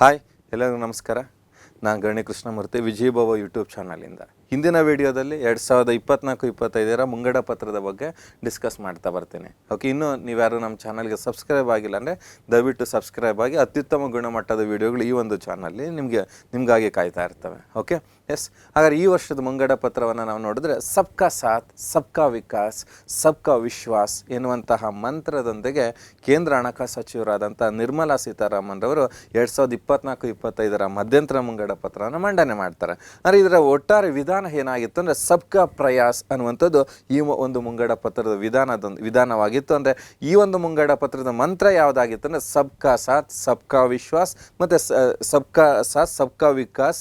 Hi ಎಲ್ಲರಿಗೂ ನಮಸ್ಕಾರ. ನಾನು ಗಣಿ ಕೃಷ್ಣಮೂರ್ತಿ ವಿಜಯಭವ ಯೂಟ್ಯೂಬ್ ಚಾನಲಿಂದ ಹಿಂದಿನ ವಿಡಿಯೋದಲ್ಲಿ ಎರಡು ಸಾವಿರದ ಇಪ್ಪತ್ನಾಲ್ಕು, ಇಪ್ಪತ್ತೈದರ ಮುಂಗಡ ಪತ್ರದ ಬಗ್ಗೆ ಡಿಸ್ಕಸ್ ಮಾಡ್ತಾ ಬರ್ತೀನಿ. ಓಕೆ ಇನ್ನೂ ನೀವ್ಯಾರು ನಮ್ಮ ಚಾನಲ್ಗೆ ಸಬ್ಸ್ಕ್ರೈಬ್ ಆಗಿಲ್ಲ ಅಂದರೆ ದಯವಿಟ್ಟು ಸಬ್ಸ್ಕ್ರೈಬ್ ಆಗಿ ಅತ್ಯುತ್ತಮ ಗುಣಮಟ್ಟದ ವಿಡಿಯೋಗಳು ಈ ಒಂದು ಚಾನಲ್ಲಿ ನಿಮಗೆ, ನಿಮಗಾಗಿ ಕಾಯ್ತಾ ಇರ್ತವೆ. ಓಕೆ ಎಸ್ ಹಾಗಾದ್ರೆ ಈ ವರ್ಷದ ಮುಂಗಡ ಪತ್ರವನ್ನು ನಾವು ನೋಡಿದ್ರೆ ಸಬ್ಕಾ ಸಾಥ್, ಸಬ್ಕಾ ವಿಕಾಸ್, ಸಬ್ಕಾ ವಿಶ್ವಾಸ್ ಎನ್ನುವಂತಹ ಮಂತ್ರದೊಂದಿಗೆ ಕೇಂದ್ರ ಹಣಕಾಸು ಸಚಿವರಾದಂಥ ನಿರ್ಮಲಾ ಸೀತಾರಾಮನ್ ರವರು ಎರಡು ಸಾವಿರದ ಇಪ್ಪತ್ನಾಲ್ಕು, ಇಪ್ಪತ್ತೈದರ ಮಧ್ಯಂತರ ಮುಂಗಡ ಪತ್ರವನ್ನು ಮಂಡನೆ ಮಾಡ್ತಾರೆ. ಅಂದರೆ ಇದರ ಒಟ್ಟಾರೆ ವಿಧಾನ ಏನಾಗಿತ್ತು ಅಂದರೆ ಸಬ್ಕಾ ಪ್ರಯಾಸ್ ಅನ್ನುವಂಥದ್ದು ಈ ಒಂದು ಮುಂಗಡ ಪತ್ರದ ವಿಧಾನದ ವಿಧಾನವಾಗಿತ್ತು ಅಂದರೆ ಈ ಒಂದು ಮುಂಗಡ ಪತ್ರದ ಮಂತ್ರ ಯಾವುದಾಗಿತ್ತು ಅಂದರೆ ಸಬ್ಕಾ ಸಾಥ್, ಸಬ್ಕಾ ವಿಶ್ವಾಸ್ ಮತ್ತು ಸಬ್ಕಾ ಸಾಥ್, ಸಬ್ಕಾ ವಿಕಾಸ್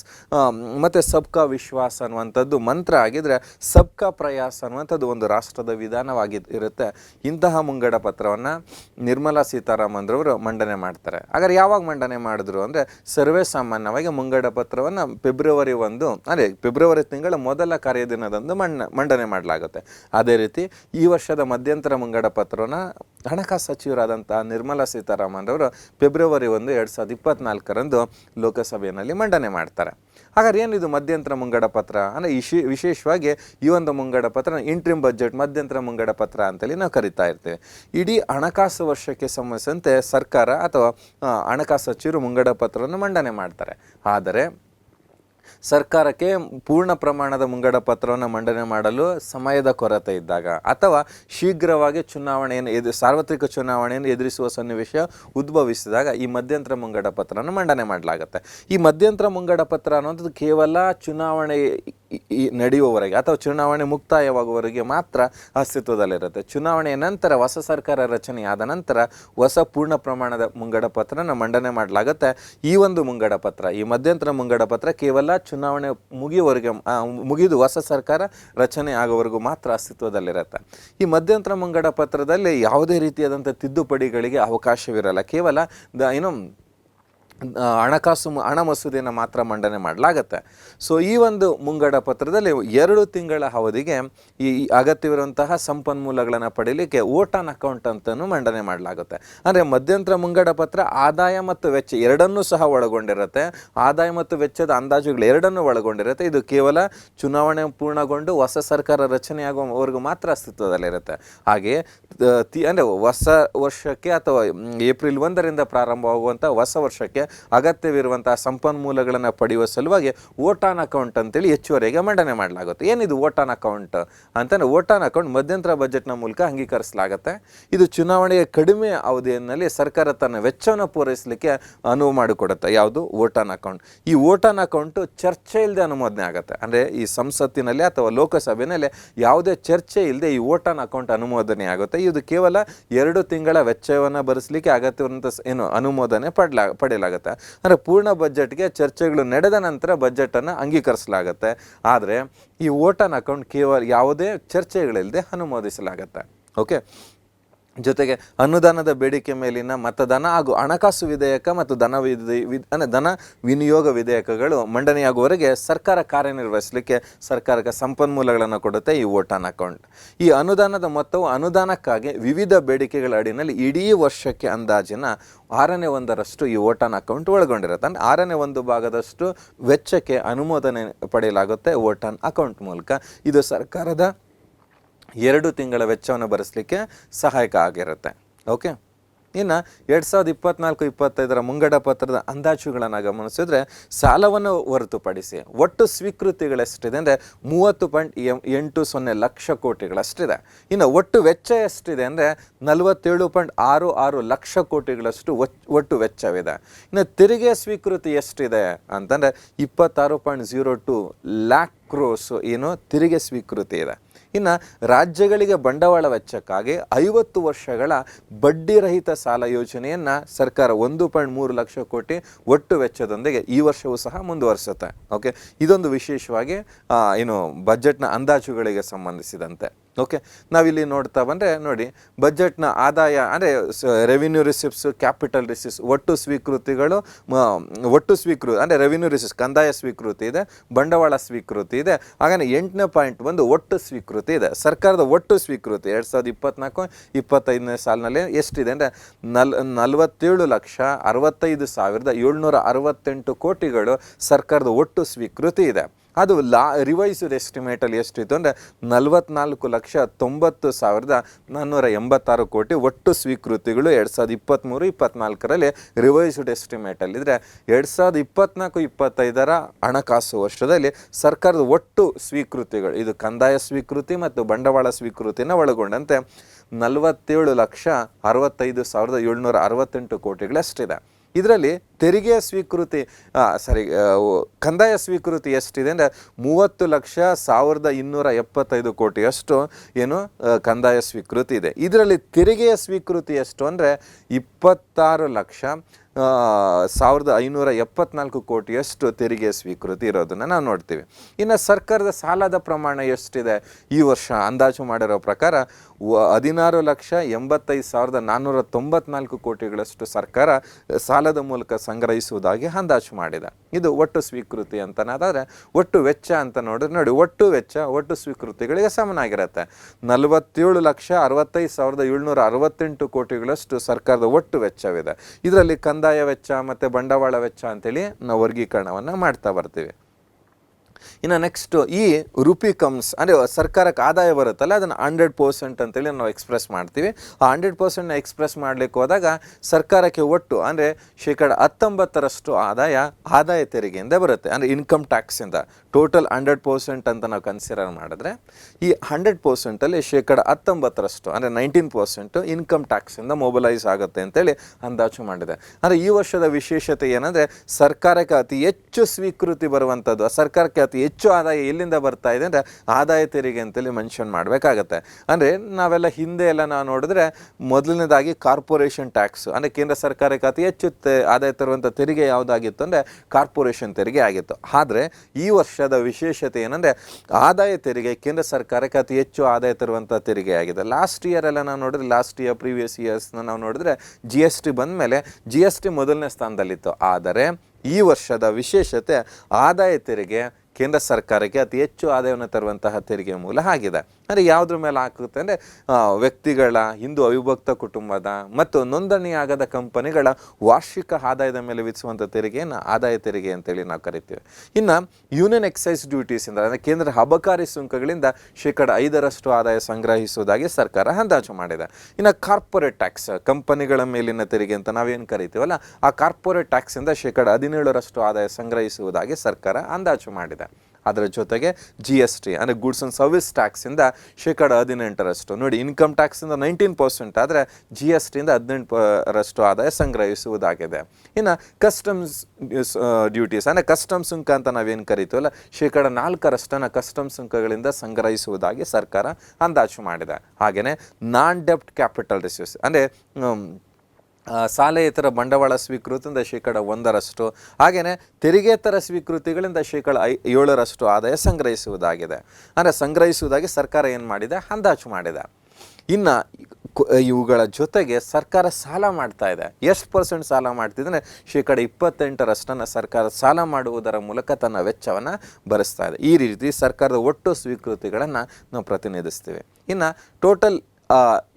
ಮತ್ತು ಸಬ್ಕಾ ವಿಶ್ವಾಸ್ ಅನ್ನುವಂಥದ್ದು ಮಂತ್ರ ಆಗಿದ್ರೆ ಸಬ್ಕಾ ಪ್ರಯಾಸ್ ಅನ್ನುವಂಥದ್ದು ಒಂದು ರಾಷ್ಟ್ರದ ವಿಧಾನವಾಗಿ ಇರುತ್ತೆ. ಇಂತಹ ಮುಂಗಡ ಪತ್ರವನ್ನು ನಿರ್ಮಲಾ ಸೀತಾರಾಮನ್ ರವರು ಮಂಡನೆ ಮಾಡ್ತಾರೆ. ಹಾಗಾದ್ರೆ ಯಾವಾಗ ಮಂಡನೆ ಮಾಡಿದ್ರು ಅಂದರೆ ಸರ್ವೇ ಸಾಮಾನ್ಯವಾಗಿ ಮುಂಗಡ ಪತ್ರವನ್ನು ಫೆಬ್ರವರಿ ಒಂದು ಅದೇ ಫೆಬ್ರವರಿ ತಿಂಗಳ ಮೊದಲ ಕಾರ್ಯದಿನದಂದು ಮಣ್ಣ, ಮಂಡನೆ ಮಾಡಲಾಗುತ್ತೆ. ಅದೇ ರೀತಿ ಈ ವರ್ಷದ ಮಧ್ಯಂತರ ಮುಂಗಡ ಪತ್ರನ ಹಣಕಾಸು ಸಚಿವರಾದಂಥ ನಿರ್ಮಲಾ ಸೀತಾರಾಮನ್ ಅವರು ಫೆಬ್ರವರಿ ಒಂದು ಎರಡು ಸಾವಿರದ ಇಪ್ಪತ್ನಾಲ್ಕರಂದು ಲೋಕಸಭೆಯಲ್ಲಿ ಮಂಡನೆ ಮಾಡ್ತಾರೆ. ಹಾಗಾದ್ರೆ ಏನಿದು ಮಧ್ಯಂತರ ಮುಂಗಡ ಪತ್ರ? ಅಂದರೆ ವಿಶೇಷವಾಗಿ ಈ ಒಂದು ಮುಂಗಡ ಪತ್ರ ಇಂಟ್ರಿಮ್ ಬಜೆಟ್ ಮಧ್ಯಂತರ ಮುಂಗಡ ಪತ್ರ ಅಂತೇಳಿ ನಾವು ಕರಿತಾ ಇರ್ತೇವೆ. ಇಡೀ ಹಣಕಾಸು ವರ್ಷಕ್ಕೆ ಸಂಬಂಧಿಸಿದಂತೆ ಸರ್ಕಾರ ಅಥವಾ ಹಣಕಾಸು ಸಚಿವರು ಮುಂಗಡ ಪತ್ರವನ್ನು ಮಂಡನೆ ಮಾಡ್ತಾರೆ. ಆದರೆ ಸರ್ಕಾರಕ್ಕೆ ಪೂರ್ಣ ಪ್ರಮಾಣದ ಮುಂಗಡ ಪತ್ರವನ್ನು ಮಂಡನೆ ಮಾಡಲು ಸಮಯದ ಕೊರತೆ ಇದ್ದಾಗ ಅಥವಾ ಶೀಘ್ರವಾಗಿ ಚುನಾವಣೆಯನ್ನು ಎದು, ಸಾರ್ವತ್ರಿಕ ಚುನಾವಣೆಯನ್ನು ಎದುರಿಸುವ ಸನ್ನಿವೇಶ ಉದ್ಭವಿಸಿದಾಗ ಈ ಮಧ್ಯಂತರ ಮುಂಗಡ ಪತ್ರವನ್ನು ಮಂಡನೆ ಮಾಡಲಾಗುತ್ತೆ. ಈ ಮಧ್ಯಂತರ ಮುಂಗಡ ಪತ್ರ ಅನ್ನೋದು ಕೇವಲ ಚುನಾವಣೆ ಈ- ನಡೆಯುವವರೆಗೆ ಅಥವಾ ಚುನಾವಣೆ ಮುಕ್ತಾಯವಾಗುವವರೆಗೆ ಮಾತ್ರ ಅಸ್ತಿತ್ವದಲ್ಲಿರುತ್ತೆ. ಚುನಾವಣೆಯ ನಂತರ ಹೊಸ ಸರ್ಕಾರ ರಚನೆಯಾದ ನಂತರ ಹೊಸ ಪೂರ್ಣ ಪ್ರಮಾಣದ ಮುಂಗಡ ಪತ್ರನ ಮಂಡನೆ ಮಾಡಲಾಗುತ್ತೆ. ಈ ಒಂದು ಮುಂಗಡ ಪತ್ರ, ಈ ಮಧ್ಯಂತರ ಮುಂಗಡ ಪತ್ರ ಕೇವಲ ಚುನಾವಣೆ ಮುಗಿಯುವವರೆಗೆ ಮುಗಿದು ಹೊಸ ಸರ್ಕಾರ ರಚನೆ ಆಗೋವರೆಗೂ ಮಾತ್ರ ಅಸ್ತಿತ್ವದಲ್ಲಿರುತ್ತೆ. ಈ ಮಧ್ಯಂತರ ಮುಂಗಡ ಪತ್ರದಲ್ಲಿ ಯಾವುದೇ ರೀತಿಯಾದಂಥ ತಿದ್ದುಪಡಿಗಳಿಗೆ ಅವಕಾಶವಿರಲ್ಲ. ಕೇವಲ ದ, ಏನು ಹಣಕಾಸು ಹಣ ಮಸೂದೆಯನ್ನು ಮಾತ್ರ ಮಂಡನೆ ಮಾಡಲಾಗತ್ತೆ. ಸೊ ಈ ಒಂದು ಮುಂಗಡ ಪತ್ರದಲ್ಲಿ ಎರಡು ತಿಂಗಳ ಅವಧಿಗೆ ಈ ಅಗತ್ಯವಿರುವಂತಹ ಸಂಪನ್ಮೂಲಗಳನ್ನು ಪಡೀಲಿಕ್ಕೆ ವೋಟ್ ಆನ್ ಅಕೌಂಟ್ ಅಂತಲೂ ಮಂಡನೆ ಮಾಡಲಾಗುತ್ತೆ. ಅಂದರೆ ಮಧ್ಯಂತರ ಮುಂಗಡ ಪತ್ರ, ಆದಾಯ ಮತ್ತು ವೆಚ್ಚ ಎರಡನ್ನೂ ಸಹ ಒಳಗೊಂಡಿರುತ್ತೆ. ಆದಾಯ ಮತ್ತು ವೆಚ್ಚದ ಅಂದಾಜುಗಳು ಎರಡನ್ನೂ ಒಳಗೊಂಡಿರುತ್ತೆ. ಇದು ಕೇವಲ ಚುನಾವಣೆ ಪೂರ್ಣಗೊಂಡು ಹೊಸ ಸರ್ಕಾರ ರಚನೆಯಾಗುವವರೆಗೂ ಮಾತ್ರ ಅಸ್ತಿತ್ವದಲ್ಲಿರುತ್ತೆ. ಹಾಗೆ ತ- ತಿ ಅಂದರೆ ಹೊಸ ವರ್ಷಕ್ಕೆ ಅಥವಾ ಏಪ್ರಿಲ್ ಒಂದರಿಂದ ಪ್ರಾರಂಭವಾಗುವಂಥ ಹೊಸ ವರ್ಷಕ್ಕೆ ಅಗತ್ಯವಿರುವಂಥ ಸಂಪನ್ಮೂಲಗಳನ್ನು ಪಡೆಯುವ ಸಲುವಾಗಿ ವೋಟ್ ಆನ್ ಅಕೌಂಟ್ ಅಂತೇಳಿ ಹೆಚ್ಚುವರಿಗೆ ಮಂಡನೆ ಮಾಡಲಾಗುತ್ತೆ. ಏನಿದು ವೋಟ್ ಆನ್ ಅಕೌಂಟ್ ಅಂತಂದರೆ ವೋಟ್ ಆನ್ ಅಕೌಂಟ್ ಮಧ್ಯಂತರ ಬಜೆಟ್ನ ಮೂಲಕ ಅಂಗೀಕರಿಸಲಾಗುತ್ತೆ. ಇದು ಚುನಾವಣೆಯ ಕಡಿಮೆ ಅವಧಿಯಲ್ಲಿ ಸರ್ಕಾರ ತನ್ನ ವೆಚ್ಚವನ್ನು ಪೂರೈಸಲಿಕ್ಕೆ ಅನುವು ಮಾಡಿಕೊಡುತ್ತೆ. ಯಾವುದು? Vote on account. ಈ ವೋಟ್ ಆನ್ ಅಕೌಂಟು ಚರ್ಚೆ ಇಲ್ಲದೆ ಅನುಮೋದನೆ ಆಗುತ್ತೆ. ಅಂದರೆ ಈ ಸಂಸತ್ತಿನಲ್ಲಿ ಅಥವಾ ಲೋಕಸಭೆಯಲ್ಲಿ ಯಾವುದೇ ಚರ್ಚೆ ಇಲ್ಲದೆ ಈ ವೋಟ್ ಆನ್ ಅಕೌಂಟ್ ಅನುಮೋದನೆ ಆಗುತ್ತೆ. ಇದು ಕೇವಲ ಎರಡು ತಿಂಗಳ ವೆಚ್ಚವನ್ನು ಭರಿಸಲಿಕ್ಕೆ ಅಗತ್ಯವಂತ ಏನು ಅನುಮೋದನೆ ಪಡ್ಲಾ, ಪಡೆಯಲಾಗುತ್ತೆ. ಅಂದರೆ ಪೂರ್ಣ ಬಜೆಟ್ಗೆ ಚರ್ಚೆಗಳು ನಡೆದ ನಂತರ ಬಜೆಟನ್ನು ಅಂಗೀಕರಿಸಲಾಗುತ್ತೆ. ಆದರೆ ಈ ಓಟನ್ ಅಕೌಂಟ್ ಕೇವಲ ಯಾವುದೇ ಚರ್ಚೆಗಳಿಲ್ಲದೆ ಅನುಮೋದಿಸಲಾಗುತ್ತೆ. ಓಕೆ? ಜೊತೆಗೆ ಅನುದಾನದ ಬೇಡಿಕೆ ಮೇಲಿನ ಮತದಾನ ಹಾಗೂ ಹಣಕಾಸು ವಿಧೇಯಕ ಮತ್ತು ಧನ ವಿಧಿ ಅಂದರೆ ಧನ ವಿನಿಯೋಗ ವಿಧೇಯಕಗಳು ಮಂಡನೆಯಾಗುವವರೆಗೆ ಸರ್ಕಾರ ಕಾರ್ಯನಿರ್ವಹಿಸಲಿಕ್ಕೆ ಸರ್ಕಾರಕ್ಕೆ ಸಂಪನ್ಮೂಲಗಳನ್ನು ಕೊಡುತ್ತೆ ಈ ವೋಟಾನ್ ಅಕೌಂಟ್. ಈ ಅನುದಾನದ ಮೊತ್ತವು ಅನುದಾನಕ್ಕಾಗಿ ವಿವಿಧ ಬೇಡಿಕೆಗಳ ಅಡಿನಲ್ಲಿ ಇಡೀ ವರ್ಷಕ್ಕೆ ಅಂದಾಜಿನ ಆರನೇ ಒಂದರಷ್ಟು ಈ ವೋಟಾನ್ ಅಕೌಂಟ್ ಒಳಗೊಂಡಿರುತ್ತೆ. ಅಂದರೆ ಆರನೇ ಒಂದು ಭಾಗದಷ್ಟು ವೆಚ್ಚಕ್ಕೆ ಅನುಮೋದನೆ ಪಡೆಯಲಾಗುತ್ತೆ ವೋಟಾನ್ ಅಕೌಂಟ್ ಮೂಲಕ. ಇದು ಸರ್ಕಾರದ ಎರಡು ತಿಂಗಳ ವೆಚ್ಚವನ್ನು ಭರಿಸಲಿಕ್ಕೆ ಸಹಾಯಕ ಆಗಿರುತ್ತೆ. ಓಕೆ ಇನ್ನು ಎರಡು ಸಾವಿರದ ಇಪ್ಪತ್ನಾಲ್ಕು, ಇಪ್ಪತ್ತೈದರ ಮುಂಗಡ ಪತ್ರದ ಅಂದಾಜುಗಳನ್ನು ಗಮನಿಸಿದ್ರೆ ಸಾಲವನ್ನು ಹೊರತುಪಡಿಸಿ ಒಟ್ಟು ಸ್ವೀಕೃತಿಗಳೆಷ್ಟಿದೆ ಅಂದರೆ ಮೂವತ್ತು ಪಾಯಿಂಟ್ ಎಂಟು ಸೊನ್ನೆ ಲಕ್ಷ ಕೋಟಿಗಳಷ್ಟಿದೆ. ಇನ್ನು ಒಟ್ಟು ವೆಚ್ಚ ಎಷ್ಟಿದೆ ಅಂದರೆ ನಲವತ್ತೇಳು ಪಾಯಿಂಟ್ ಆರು ಆರು ಲಕ್ಷ ಕೋಟಿಗಳಷ್ಟು ಒಟ್ಟು ವೆಚ್ಚವಿದೆ. ಇನ್ನು ತೆರಿಗೆ ಸ್ವೀಕೃತಿ ಎಷ್ಟಿದೆ ಅಂತಂದರೆ ಇಪ್ಪತ್ತಾರು point zero two lakh crores ಏನು ತೆರಿಗೆ ಸ್ವೀಕೃತಿ ಇದೆ. ಇನ್ನು ರಾಜ್ಯಗಳಿಗೆ ಬಂಡವಾಳ ವೆಚ್ಚಕ್ಕಾಗಿ ಐವತ್ತು ವರ್ಷಗಳ ಬಡ್ಡಿರಹಿತ ಸಾಲ ಯೋಜನೆಯನ್ನು ಸರ್ಕಾರ ಒಂದು ಪಾಯಿಂಟ್ ಮೂರು ಲಕ್ಷ ಕೋಟಿ ಒಟ್ಟು ವೆಚ್ಚದೊಂದಿಗೆ ಈ ವರ್ಷವೂ ಸಹ ಮುಂದುವರಿಸುತ್ತೆ. ಓಕೆ ಇದೊಂದು ವಿಶೇಷವಾಗಿ ಏನು ಬಜೆಟ್ನ ಅಂದಾಜುಗಳಿಗೆ ಸಂಬಂಧಿಸಿದಂತೆ. ಓಕೆ ನಾವಿಲ್ಲಿ ನೋಡ್ತಾ ಬಂದರೆ ನೋಡಿ ಬಜೆಟ್ನ ಆದಾಯ, ಅಂದರೆ ರೆವಿನ್ಯೂ ರಿಸಿಪ್ಸ್ ಕ್ಯಾಪಿಟಲ್ ರಿಸಿಪ್ಸ್ ಒಟ್ಟು ಸ್ವೀಕೃತಿಗಳು ಒಟ್ಟು ಸ್ವೀಕೃತಿ ಅಂದರೆ ರೆವಿನ್ಯೂ ರಿಸಿಪ್ಸ್ ಕಂದಾಯ ಸ್ವೀಕೃತಿ ಇದೆ, ಬಂಡವಾಳ ಸ್ವೀಕೃತಿ ಇದೆ ಹಾಗೆ ಎಂಟನೇ ಪಾಯಿಂಟ್ ಒಂದು ಒಟ್ಟು ಸ್ವೀಕೃತಿ ಇದೆ. ಸರ್ಕಾರದ ಒಟ್ಟು ಸ್ವೀಕೃತಿ ಎರಡು ಸಾವಿರದ ಇಪ್ಪತ್ನಾಲ್ಕು, ಇಪ್ಪತ್ತೈದನೇ ಸಾಲಿನಲ್ಲಿ ಎಷ್ಟಿದೆ ಅಂದರೆ ನಲ್, ನಲವತ್ತೇಳು ಲಕ್ಷ ಅರವತ್ತೈದು ಸಾವಿರದ ಏಳ್ನೂರ ಅರವತ್ತೆಂಟು ಕೋಟಿಗಳು ಸರ್ಕಾರದ ಒಟ್ಟು ಸ್ವೀಕೃತಿ ಇದೆ. ಅದು ಲಾ ರಿವೈಸ್ಡ್ ಎಸ್ಟಿಮೇಟಲ್ಲಿ ಎಷ್ಟಿತ್ತು ಅಂದರೆ ನಲವತ್ತ್ನಾಲ್ಕು ಲಕ್ಷ ತೊಂಬತ್ತು ಸಾವಿರದ ನಾನ್ನೂರ ಎಂಬತ್ತಾರು ಕೋಟಿ ಒಟ್ಟು ಸ್ವೀಕೃತಿಗಳು ಎರಡು ಸಾವಿರದ ಇಪ್ಪತ್ತ್ಮೂರು ಇಪ್ಪತ್ತ್ನಾಲ್ಕರಲ್ಲಿ ರಿವೈಸ್ಡ್ ಎಸ್ಟಿಮೇಟಲ್ಲಿದ್ದರೆ ಎರಡು ಸಾವಿರದ ಇಪ್ಪತ್ನಾಲ್ಕು, ಇಪ್ಪತ್ತೈದರ ಹಣಕಾಸು ವರ್ಷದಲ್ಲಿ ಸರ್ಕಾರದ ಒಟ್ಟು ಸ್ವೀಕೃತಿಗಳು, ಇದು ಕಂದಾಯ ಸ್ವೀಕೃತಿ ಮತ್ತು ಬಂಡವಾಳ ಸ್ವೀಕೃತಿನ ಒಳಗೊಂಡಂತೆ ನಲವತ್ತೇಳು ಲಕ್ಷ ಅರವತ್ತೈದು ಸಾವಿರದ ಏಳ್ನೂರ ಅರವತ್ತೆಂಟು ಕೋಟಿಗಳಷ್ಟಿದೆ. ಇದರಲ್ಲಿ ತೆರಿಗೆ ಸ್ವೀಕೃತಿ ಸಾರಿ ಕಂದಾಯ ಸ್ವೀಕೃತಿ ಎಷ್ಟಿದೆ ಅಂದರೆ ಮೂವತ್ತು ಲಕ್ಷ ಸಾವಿರದ ಇನ್ನೂರ ಎಪ್ಪತ್ತೈದು ಕೋಟಿಯಷ್ಟು ಏನು ಕಂದಾಯ ಸ್ವೀಕೃತಿ ಇದೆ. ಇದರಲ್ಲಿ ತೆರಿಗೆಯ ಸ್ವೀಕೃತಿ ಎಷ್ಟು ಅಂದರೆ ಇಪ್ಪತ್ತಾರು ಲಕ್ಷ ಸಾವಿರದ ಐನೂರ ಎಪ್ಪತ್ನಾಲ್ಕು ಕೋಟಿಯಷ್ಟು ತೆರಿಗೆ ಸ್ವೀಕೃತಿ ಇರೋದನ್ನು ನಾವು ನೋಡ್ತೀವಿ. ಇನ್ನು ಸರ್ಕಾರದ ಸಾಲದ ಪ್ರಮಾಣ ಎಷ್ಟಿದೆ ಈ ವರ್ಷ ಅಂದಾಜು ಮಾಡಿರೋ ಪ್ರಕಾರ ಹದಿನಾರು ಲಕ್ಷ ಎಂಬತ್ತೈದು ಸಾವಿರದ ನಾನ್ನೂರ ತೊಂಬತ್ನಾಲ್ಕು ಕೋಟಿಗಳಷ್ಟು ಸರ್ಕಾರ ಸಾಲದ ಮೂಲಕ ಸಂಗ್ರಹಿಸುವುದಾಗಿ ಅಂದಾಜು ಮಾಡಿದೆ. ಇದು ಒಟ್ಟು ಸ್ವೀಕೃತಿ ಅಂತನಾದರೆ, ಒಟ್ಟು ವೆಚ್ಚ ಅಂತ ನೋಡಿದ್ರೆ ನೋಡಿ, ಒಟ್ಟು ವೆಚ್ಚ, ಒಟ್ಟು ಸ್ವೀಕೃತಿಗಳಿಗೆ ಸಮನಾಗಿರುತ್ತೆ. ನಲವತ್ತೇಳು ಲಕ್ಷ ಅರವತ್ತೈದು ಸಾವಿರದ ಏಳ್ನೂರ ಅರವತ್ತೆಂಟು ಕೋಟಿಗಳಷ್ಟು ಸರ್ಕಾರದ ಒಟ್ಟು ವೆಚ್ಚವಿದೆ. ಇದರಲ್ಲಿ ಕಂದಾಯ ವೆಚ್ಚ ಮತ್ತು ಬಂಡವಾಳ ವೆಚ್ಚ ಅಂತೇಳಿ ನಾವು ವರ್ಗೀಕರಣವನ್ನು ಮಾಡ್ತಾ ಬರ್ತೀವಿ. ಇನ್ನು ನೆಕ್ಸ್ಟು ಈ ರುಪಿ ಕಮ್ಸ್ ಅಂದರೆ ಸರ್ಕಾರಕ್ಕೆ ಆದಾಯ ಬರುತ್ತಲ್ಲ, ಅದನ್ನು ಹಂಡ್ರೆಡ್ ಪರ್ಸೆಂಟ್ ಅಂತೇಳಿ ನಾವು ಎಕ್ಸ್ಪ್ರೆಸ್ ಮಾಡ್ತೀವಿ. ಆ ಹಂಡ್ರೆಡ್ ಪರ್ಸೆಂಟ್ನ ಎಕ್ಸ್ಪ್ರೆಸ್ ಮಾಡಲಿಕ್ಕೆ ಹೋದಾಗ ಸರ್ಕಾರಕ್ಕೆ ಒಟ್ಟು, ಅಂದರೆ ಶೇಕಡ ಹತ್ತೊಂಬತ್ತರಷ್ಟು ಆದಾಯ ಆದಾಯ ತೆರಿಗೆಯಿಂದ ಬರುತ್ತೆ. ಅಂದರೆ ಇನ್ಕಮ್ ಟ್ಯಾಕ್ಸಿಂದ ಟೋಟಲ್ ಹಂಡ್ರೆಡ್ ಪರ್ಸೆಂಟ್ ಅಂತ ನಾವು ಕನ್ಸಿಡರ್ ಮಾಡಿದ್ರೆ, ಈ ಹಂಡ್ರೆಡ್ ಪರ್ಸೆಂಟಲ್ಲಿ ಶೇಕಡ ಹತ್ತೊಂಬತ್ತರಷ್ಟು, ಅಂದರೆ ನೈನ್ಟೀನ್ ಪರ್ಸೆಂಟು ಇನ್ಕಮ್ ಟ್ಯಾಕ್ಸಿಂದ ಮೊಬಲೈಸ್ ಆಗುತ್ತೆ ಅಂತೇಳಿ ಅಂದಾಜು ಮಾಡಿದೆ. ಅಂದರೆ ಈ ವರ್ಷದ ವಿಶೇಷತೆ ಏನಂದರೆ, ಸರ್ಕಾರಕ್ಕೆ ಅತಿ ಹೆಚ್ಚು ಸ್ವೀಕೃತಿ ಬರುವಂಥದ್ದು ಸರ್ಕಾರಕ್ಕೆ ಅತಿ ಹೆಚ್ಚು ಆದಾಯ ಎಲ್ಲಿಂದ ಬರ್ತಾ ಇದೆ ಅಂದರೆ ಆದಾಯ ತೆರಿಗೆ ಅಂತೇಳಿ ಮೆನ್ಷನ್ ಮಾಡಬೇಕಾಗತ್ತೆ. ಅಂದರೆ ನಾವೆಲ್ಲ ಹಿಂದೆ ಎಲ್ಲ ನಾವು ನೋಡಿದ್ರೆ, ಮೊದಲನೇದಾಗಿ ಕಾರ್ಪೊರೇಷನ್ ಟ್ಯಾಕ್ಸ್ ಅಂದರೆ ಕೇಂದ್ರ ಸರ್ಕಾರಕ್ಕೆ ಅತಿ ಹೆಚ್ಚು ಆದಾಯ ತರುವಂಥ ತೆರಿಗೆ ಯಾವುದಾಗಿತ್ತು ಅಂದರೆ ಕಾರ್ಪೊರೇಷನ್ ತೆರಿಗೆ ಆಗಿತ್ತು. ಆದರೆ ಈ ವರ್ಷದ ವಿಶೇಷತೆ ಏನಂದರೆ ಆದಾಯ ತೆರಿಗೆ, ಕೇಂದ್ರ ಸರ್ಕಾರಕ್ಕೆ ಅತಿ ಹೆಚ್ಚು ಆದಾಯ ತರುವಂಥ ತೆರಿಗೆ ಆಗಿದೆ. ಲಾಸ್ಟ್ ಇಯರ್ ಎಲ್ಲ ನಾವು ನೋಡಿದ್ರೆ ಲಾಸ್ಟ್ ಇಯರ್ ಪ್ರೀವಿಯಸ್ ಇಯರ್ಸ್ನ ನಾವು ನೋಡಿದ್ರೆ ಜಿ ಎಸ್ ಟಿ ಬಂದ ಮೇಲೆ ಜಿ ಎಸ್ ಟಿ ಮೊದಲನೇ ಸ್ಥಾನದಲ್ಲಿತ್ತು. ಆದರೆ ಈ ವರ್ಷದ ವಿಶೇಷತೆ ಆದಾಯ ತೆರಿಗೆ ಕೇಂದ್ರ ಸರ್ಕಾರಕ್ಕೆ ಅತಿ ಹೆಚ್ಚು ಆದಾಯವನ್ನು ತರುವಂತಹ ತೆರಿಗೆ ಮೂಲ ಆಗಿದೆ. ಅಂದರೆ ಯಾವುದ್ರ ಮೇಲೆ ಹಾಕುತ್ತೆ? ಅಂದರೆ ವ್ಯಕ್ತಿಗಳ ಹಿಂದೂ ಅವಿಭಕ್ತ ಕುಟುಂಬದ ಮತ್ತು ನೋಂದಣಿಯಾಗದ ಕಂಪನಿಗಳ ವಾರ್ಷಿಕ ಆದಾಯದ ಮೇಲೆ ವಿಧಿಸುವಂಥ ತೆರಿಗೆಯನ್ನು ಆದಾಯ ತೆರಿಗೆ ಅಂತೇಳಿ ನಾವು ಕರಿತೀವಿ. ಇನ್ನು ಯೂನಿಯನ್ ಎಕ್ಸೈಸ್ ಡ್ಯೂಟೀಸಿಂದ ಅಂದರೆ ಕೇಂದ್ರ ಅಬಕಾರಿ ಸುಂಕಗಳಿಂದ ಶೇಕಡ ಐದರಷ್ಟು ಆದಾಯ ಸಂಗ್ರಹಿಸುವುದಾಗಿ ಸರ್ಕಾರ ಅಂದಾಜು ಮಾಡಿದೆ. ಇನ್ನು ಕಾರ್ಪೊರೇಟ್ ಟ್ಯಾಕ್ಸ್ ಕಂಪನಿಗಳ ಮೇಲಿನ ತೆರಿಗೆ ಅಂತ ನಾವೇನು ಕರಿತೀವಲ್ಲ, ಆ ಕಾರ್ಪೊರೇಟ್ ಟ್ಯಾಕ್ಸಿಂದ ಶೇಕಡ ಹದಿನೇಳರಷ್ಟು ಆದಾಯ ಸಂಗ್ರಹಿಸುವುದಾಗಿ ಸರ್ಕಾರ ಅಂದಾಜು ಮಾಡಿದೆ. ಅದರ ಜೊತೆಗೆ ಜಿ ಎಸ್ ಟಿ ಅಂದರೆ ಗುಡ್ಸ್ ಆ್ಯಂಡ್ ಸರ್ವಿಸ್ ಟ್ಯಾಕ್ಸಿಂದ ಶೇಕಡ ಹದಿನೆಂಟರಷ್ಟು. ನೋಡಿ ಇನ್ಕಮ್ ಟ್ಯಾಕ್ಸಿಂದ ನೈನ್ಟೀನ್ ಪರ್ಸೆಂಟ್ ಆದರೆ ಜಿ ಎಸ್ ಟಿಯಿಂದ ಹದಿನೆಂಟು ರಷ್ಟು ಆದಾಯ ಸಂಗ್ರಹಿಸುವುದಾಗಿದೆ. ಇನ್ನು ಕಸ್ಟಮ್ಸ್ ಡ್ಯೂಟೀಸ್ ಅಂದರೆ ಕಸ್ಟಮ್ಸ್ ಸುಂಕ ಅಂತ ನಾವೇನು ಕರಿತೀವಲ್ಲ, ಶೇಕಡ ನಾಲ್ಕರಷ್ಟನ್ನು ಕಸ್ಟಮ್ಸ್ ಸುಂಕಗಳಿಂದ ಸಂಗ್ರಹಿಸುವುದಾಗಿ ಸರ್ಕಾರ ಅಂದಾಜು ಮಾಡಿದೆ. ಹಾಗೆಯೇ ನಾನ್ ಡೆಪ್ಟ್ ಕ್ಯಾಪಿಟಲ್ ರಿಸೀವ್ಸ್ ಅಂದರೆ ಆ, ಸಾಲೇತರ ಬಂಡವಾಳ ಸ್ವೀಕೃತಿಯಿಂದ ಶೇಕಡ ಒಂದರಷ್ಟು ಹಾಗೆಯೇ ತೆರಿಗೆತರ ಸ್ವೀಕೃತಿಗಳಿಂದ ಶೇಕಡ ಐ ಏಳರಷ್ಟು ಆದಾಯ ಸಂಗ್ರಹಿಸುವುದಾಗಿದೆ. ಅಂದರೆ ಸಂಗ್ರಹಿಸುವುದಾಗಿ ಸರ್ಕಾರ ಏನು ಮಾಡಿದೆ? ಅಂದಾಜು ಮಾಡಿದೆ. ಇನ್ನು ಇವುಗಳ ಜೊತೆಗೆ ಸರ್ಕಾರ ಸಾಲ ಮಾಡ್ತಾ ಇದೆ. ಎಷ್ಟು ಪರ್ಸೆಂಟ್ ಸಾಲ ಮಾಡ್ತಿದ್ರೆ ಶೇಕಡ ಇಪ್ಪತ್ತೆಂಟರಷ್ಟನ್ನು ಸರ್ಕಾರ ಸಾಲ ಮಾಡುವುದರ ಮೂಲಕ ತನ್ನ ವೆಚ್ಚವನ್ನು ಭರಿಸ್ತಾ ಇದೆ. ಈ ರೀತಿ ಸರ್ಕಾರದ ಒಟ್ಟು ಸ್ವೀಕೃತಿಗಳನ್ನು ನಾವು ಪ್ರತಿನಿಧಿಸ್ತೀವಿ. ಇನ್ನು total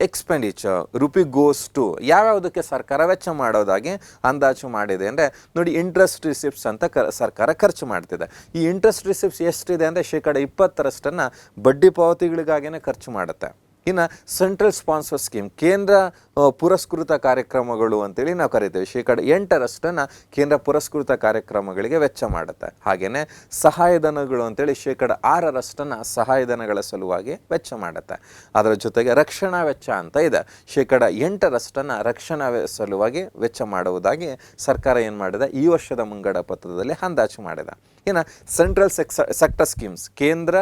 expenditure rupee goes to ಯಾವ್ಯಾವುದಕ್ಕೆ ಸರ್ಕಾರ ವೆಚ್ಚ ಮಾಡೋದಾಗಿ ಅಂದಾಜು ಮಾಡಿದೆ ಅಂದರೆ ನೋಡಿ ಇಂಟ್ರೆಸ್ಟ್ ರಿಸಿಪ್ಟ್ಸ್ ಅಂತ ಕ ಸರ್ಕಾರ ಖರ್ಚು ಮಾಡ್ತಿದೆ. ಈ ಇಂಟ್ರೆಸ್ಟ್ ರಿಸಿಪ್ಟ್ಸ್ ಎಷ್ಟಿದೆ ಅಂದರೆ ಶೇಕಡ ಇಪ್ಪತ್ತರಷ್ಟನ್ನು ಬಡ್ಡಿ ಪಾವತಿಗಳಿಗಾಗಿಯೇ ಖರ್ಚು ಮಾಡುತ್ತೆ. ಇನ್ನು ಸೆಂಟ್ರಲ್ ಸ್ಪಾನ್ಸರ್ ಸ್ಕೀಮ್, ಕೇಂದ್ರ ಪುರಸ್ಕೃತ ಕಾರ್ಯಕ್ರಮಗಳು ಅಂತೇಳಿ ನಾವು ಕರಿತೇವೆ. ಶೇಕಡ ಎಂಟರಷ್ಟನ್ನು ಕೇಂದ್ರ ಪುರಸ್ಕೃತ ಕಾರ್ಯಕ್ರಮಗಳಿಗೆ ವೆಚ್ಚ ಮಾಡುತ್ತೆ. ಹಾಗೆಯೇ ಸಹಾಯಧನಗಳು ಅಂತೇಳಿ ಶೇಕಡ ಆರರಷ್ಟನ್ನು ಸಹಾಯಧನಗಳ ಸಲುವಾಗಿ ವೆಚ್ಚ ಮಾಡುತ್ತೆ. ಅದರ ಜೊತೆಗೆ ರಕ್ಷಣಾ ವೆಚ್ಚ ಅಂತ ಇದೆ. ಶೇಕಡ ಎಂಟರಷ್ಟನ್ನು ರಕ್ಷಣಾ ಸಲುವಾಗಿ ವೆಚ್ಚ ಮಾಡುವುದಾಗಿ ಸರ್ಕಾರ ಏನು ಮಾಡಿದೆ? ಈ ವರ್ಷದ ಮುಂಗಡ ಪತ್ರದಲ್ಲಿ ಅಂದಾಜು ಮಾಡಿದೆ. ಇನ್ನು ಸೆಂಟ್ರಲ್ ಸೆಕ್ಸ ಸೆಕ್ಟರ್ ಸ್ಕೀಮ್ಸ್ ಕೇಂದ್ರ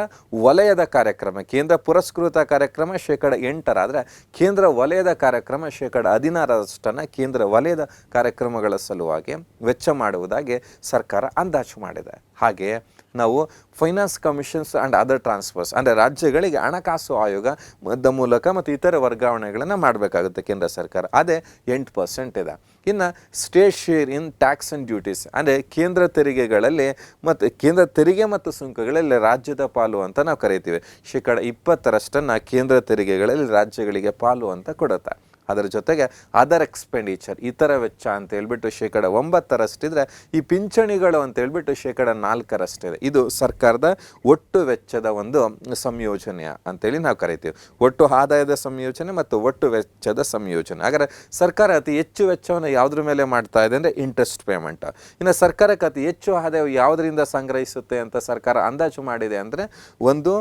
ವಲಯದ ಕಾರ್ಯಕ್ರಮ, ಕೇಂದ್ರ ಪುರಸ್ಕೃತ ಕಾರ್ಯಕ್ರಮ ಶೇಕಡ ಎಂಟರಾದರೆ ಕೇಂದ್ರ ವಲಯದ ಕಾರ್ಯಕ್ರಮ ಶೇಕಡ ಹದಿನಾರರಷ್ಟನ್ನು ಕೇಂದ್ರ ವಲಯದ ಕಾರ್ಯಕ್ರಮಗಳ ಸಲುವಾಗಿ ವೆಚ್ಚ ಮಾಡುವುದಾಗಿ ಸರ್ಕಾರ ಅಂದಾಜು ಮಾಡಿದೆ. ಹಾಗೆಯೇ ನಾವು finance commissions and other transfers ಅಂದರೆ ರಾಜ್ಯಗಳಿಗೆ ಹಣಕಾಸು ಆಯೋಗ ಮದ್ದ ಮೂಲಕ ಮತ್ತು ಇತರ ವರ್ಗಾವಣೆಗಳನ್ನು ಮಾಡಬೇಕಾಗುತ್ತೆ ಕೇಂದ್ರ ಸರ್ಕಾರ. ಅದೇ ಎಂಟು ಪರ್ಸೆಂಟ್ ಇದೆ. ಇನ್ನು state share in tax and duties ಅಂದರೆ ಕೇಂದ್ರ ತೆರಿಗೆಗಳಲ್ಲಿ ಮತ್ತು ಕೇಂದ್ರ ತೆರಿಗೆ ಮತ್ತು ಸುಂಕಗಳಲ್ಲಿ ರಾಜ್ಯದ ಪಾಲು ಅಂತ ನಾವು ಕರಿತೀವಿ. ಶೇಕಡ ಇಪ್ಪತ್ತರಷ್ಟನ್ನು ಕೇಂದ್ರ ತೆರಿಗೆಗಳಲ್ಲಿ ರಾಜ್ಯಗಳಿಗೆ ಪಾಲು ಅಂತ ಕೊಡುತ್ತೆ ಅದರ ಜೊತೆಗೆ ಅದರ್ ಎಕ್ಸ್ಪೆಂಡಿಚರ್ ಇತರ ವೆಚ್ಚ ಅಂತ ಹೇಳ್ಬಿಟ್ಟು ಶೇಕಡ ಒಂಬತ್ತರಷ್ಟಿದ್ರೆ ಈ ಪಿಂಚಣಿಗಳು ಅಂತ ಹೇಳ್ಬಿಟ್ಟು ಶೇಕಡ ನಾಲ್ಕರಷ್ಟಿದೆ. ಇದು ಸರ್ಕಾರದ ಒಟ್ಟು ವೆಚ್ಚದ ಒಂದು ಸಂಯೋಜನೆ ಅಂತೇಳಿ ನಾವು ಕರಿತೀವಿ. ಒಟ್ಟು ಆದಾಯದ ಸಂಯೋಜನೆ ಮತ್ತು ಒಟ್ಟು ವೆಚ್ಚದ ಸಂಯೋಜನೆ. ಹಾಗಾದ್ರೆ ಸರ್ಕಾರ ಅತಿ ಹೆಚ್ಚು ವೆಚ್ಚವನ್ನು ಯಾವುದ್ರ ಮೇಲೆ ಮಾಡ್ತಾ ಇದೆ ಅಂದರೆ ಇಂಟ್ರೆಸ್ಟ್ ಪೇಮೆಂಟ್ ಇನ್ನು ಸರ್ಕಾರಕ್ಕೆ ಅತಿ ಹೆಚ್ಚು ಆದಾಯ ಯಾವುದರಿಂದ ಸಂಗ್ರಹಿಸುತ್ತೆ ಅಂತ ಸರ್ಕಾರ ಅಂದಾಜು ಮಾಡಿದೆ ಅಂದರೆ ಒಂದು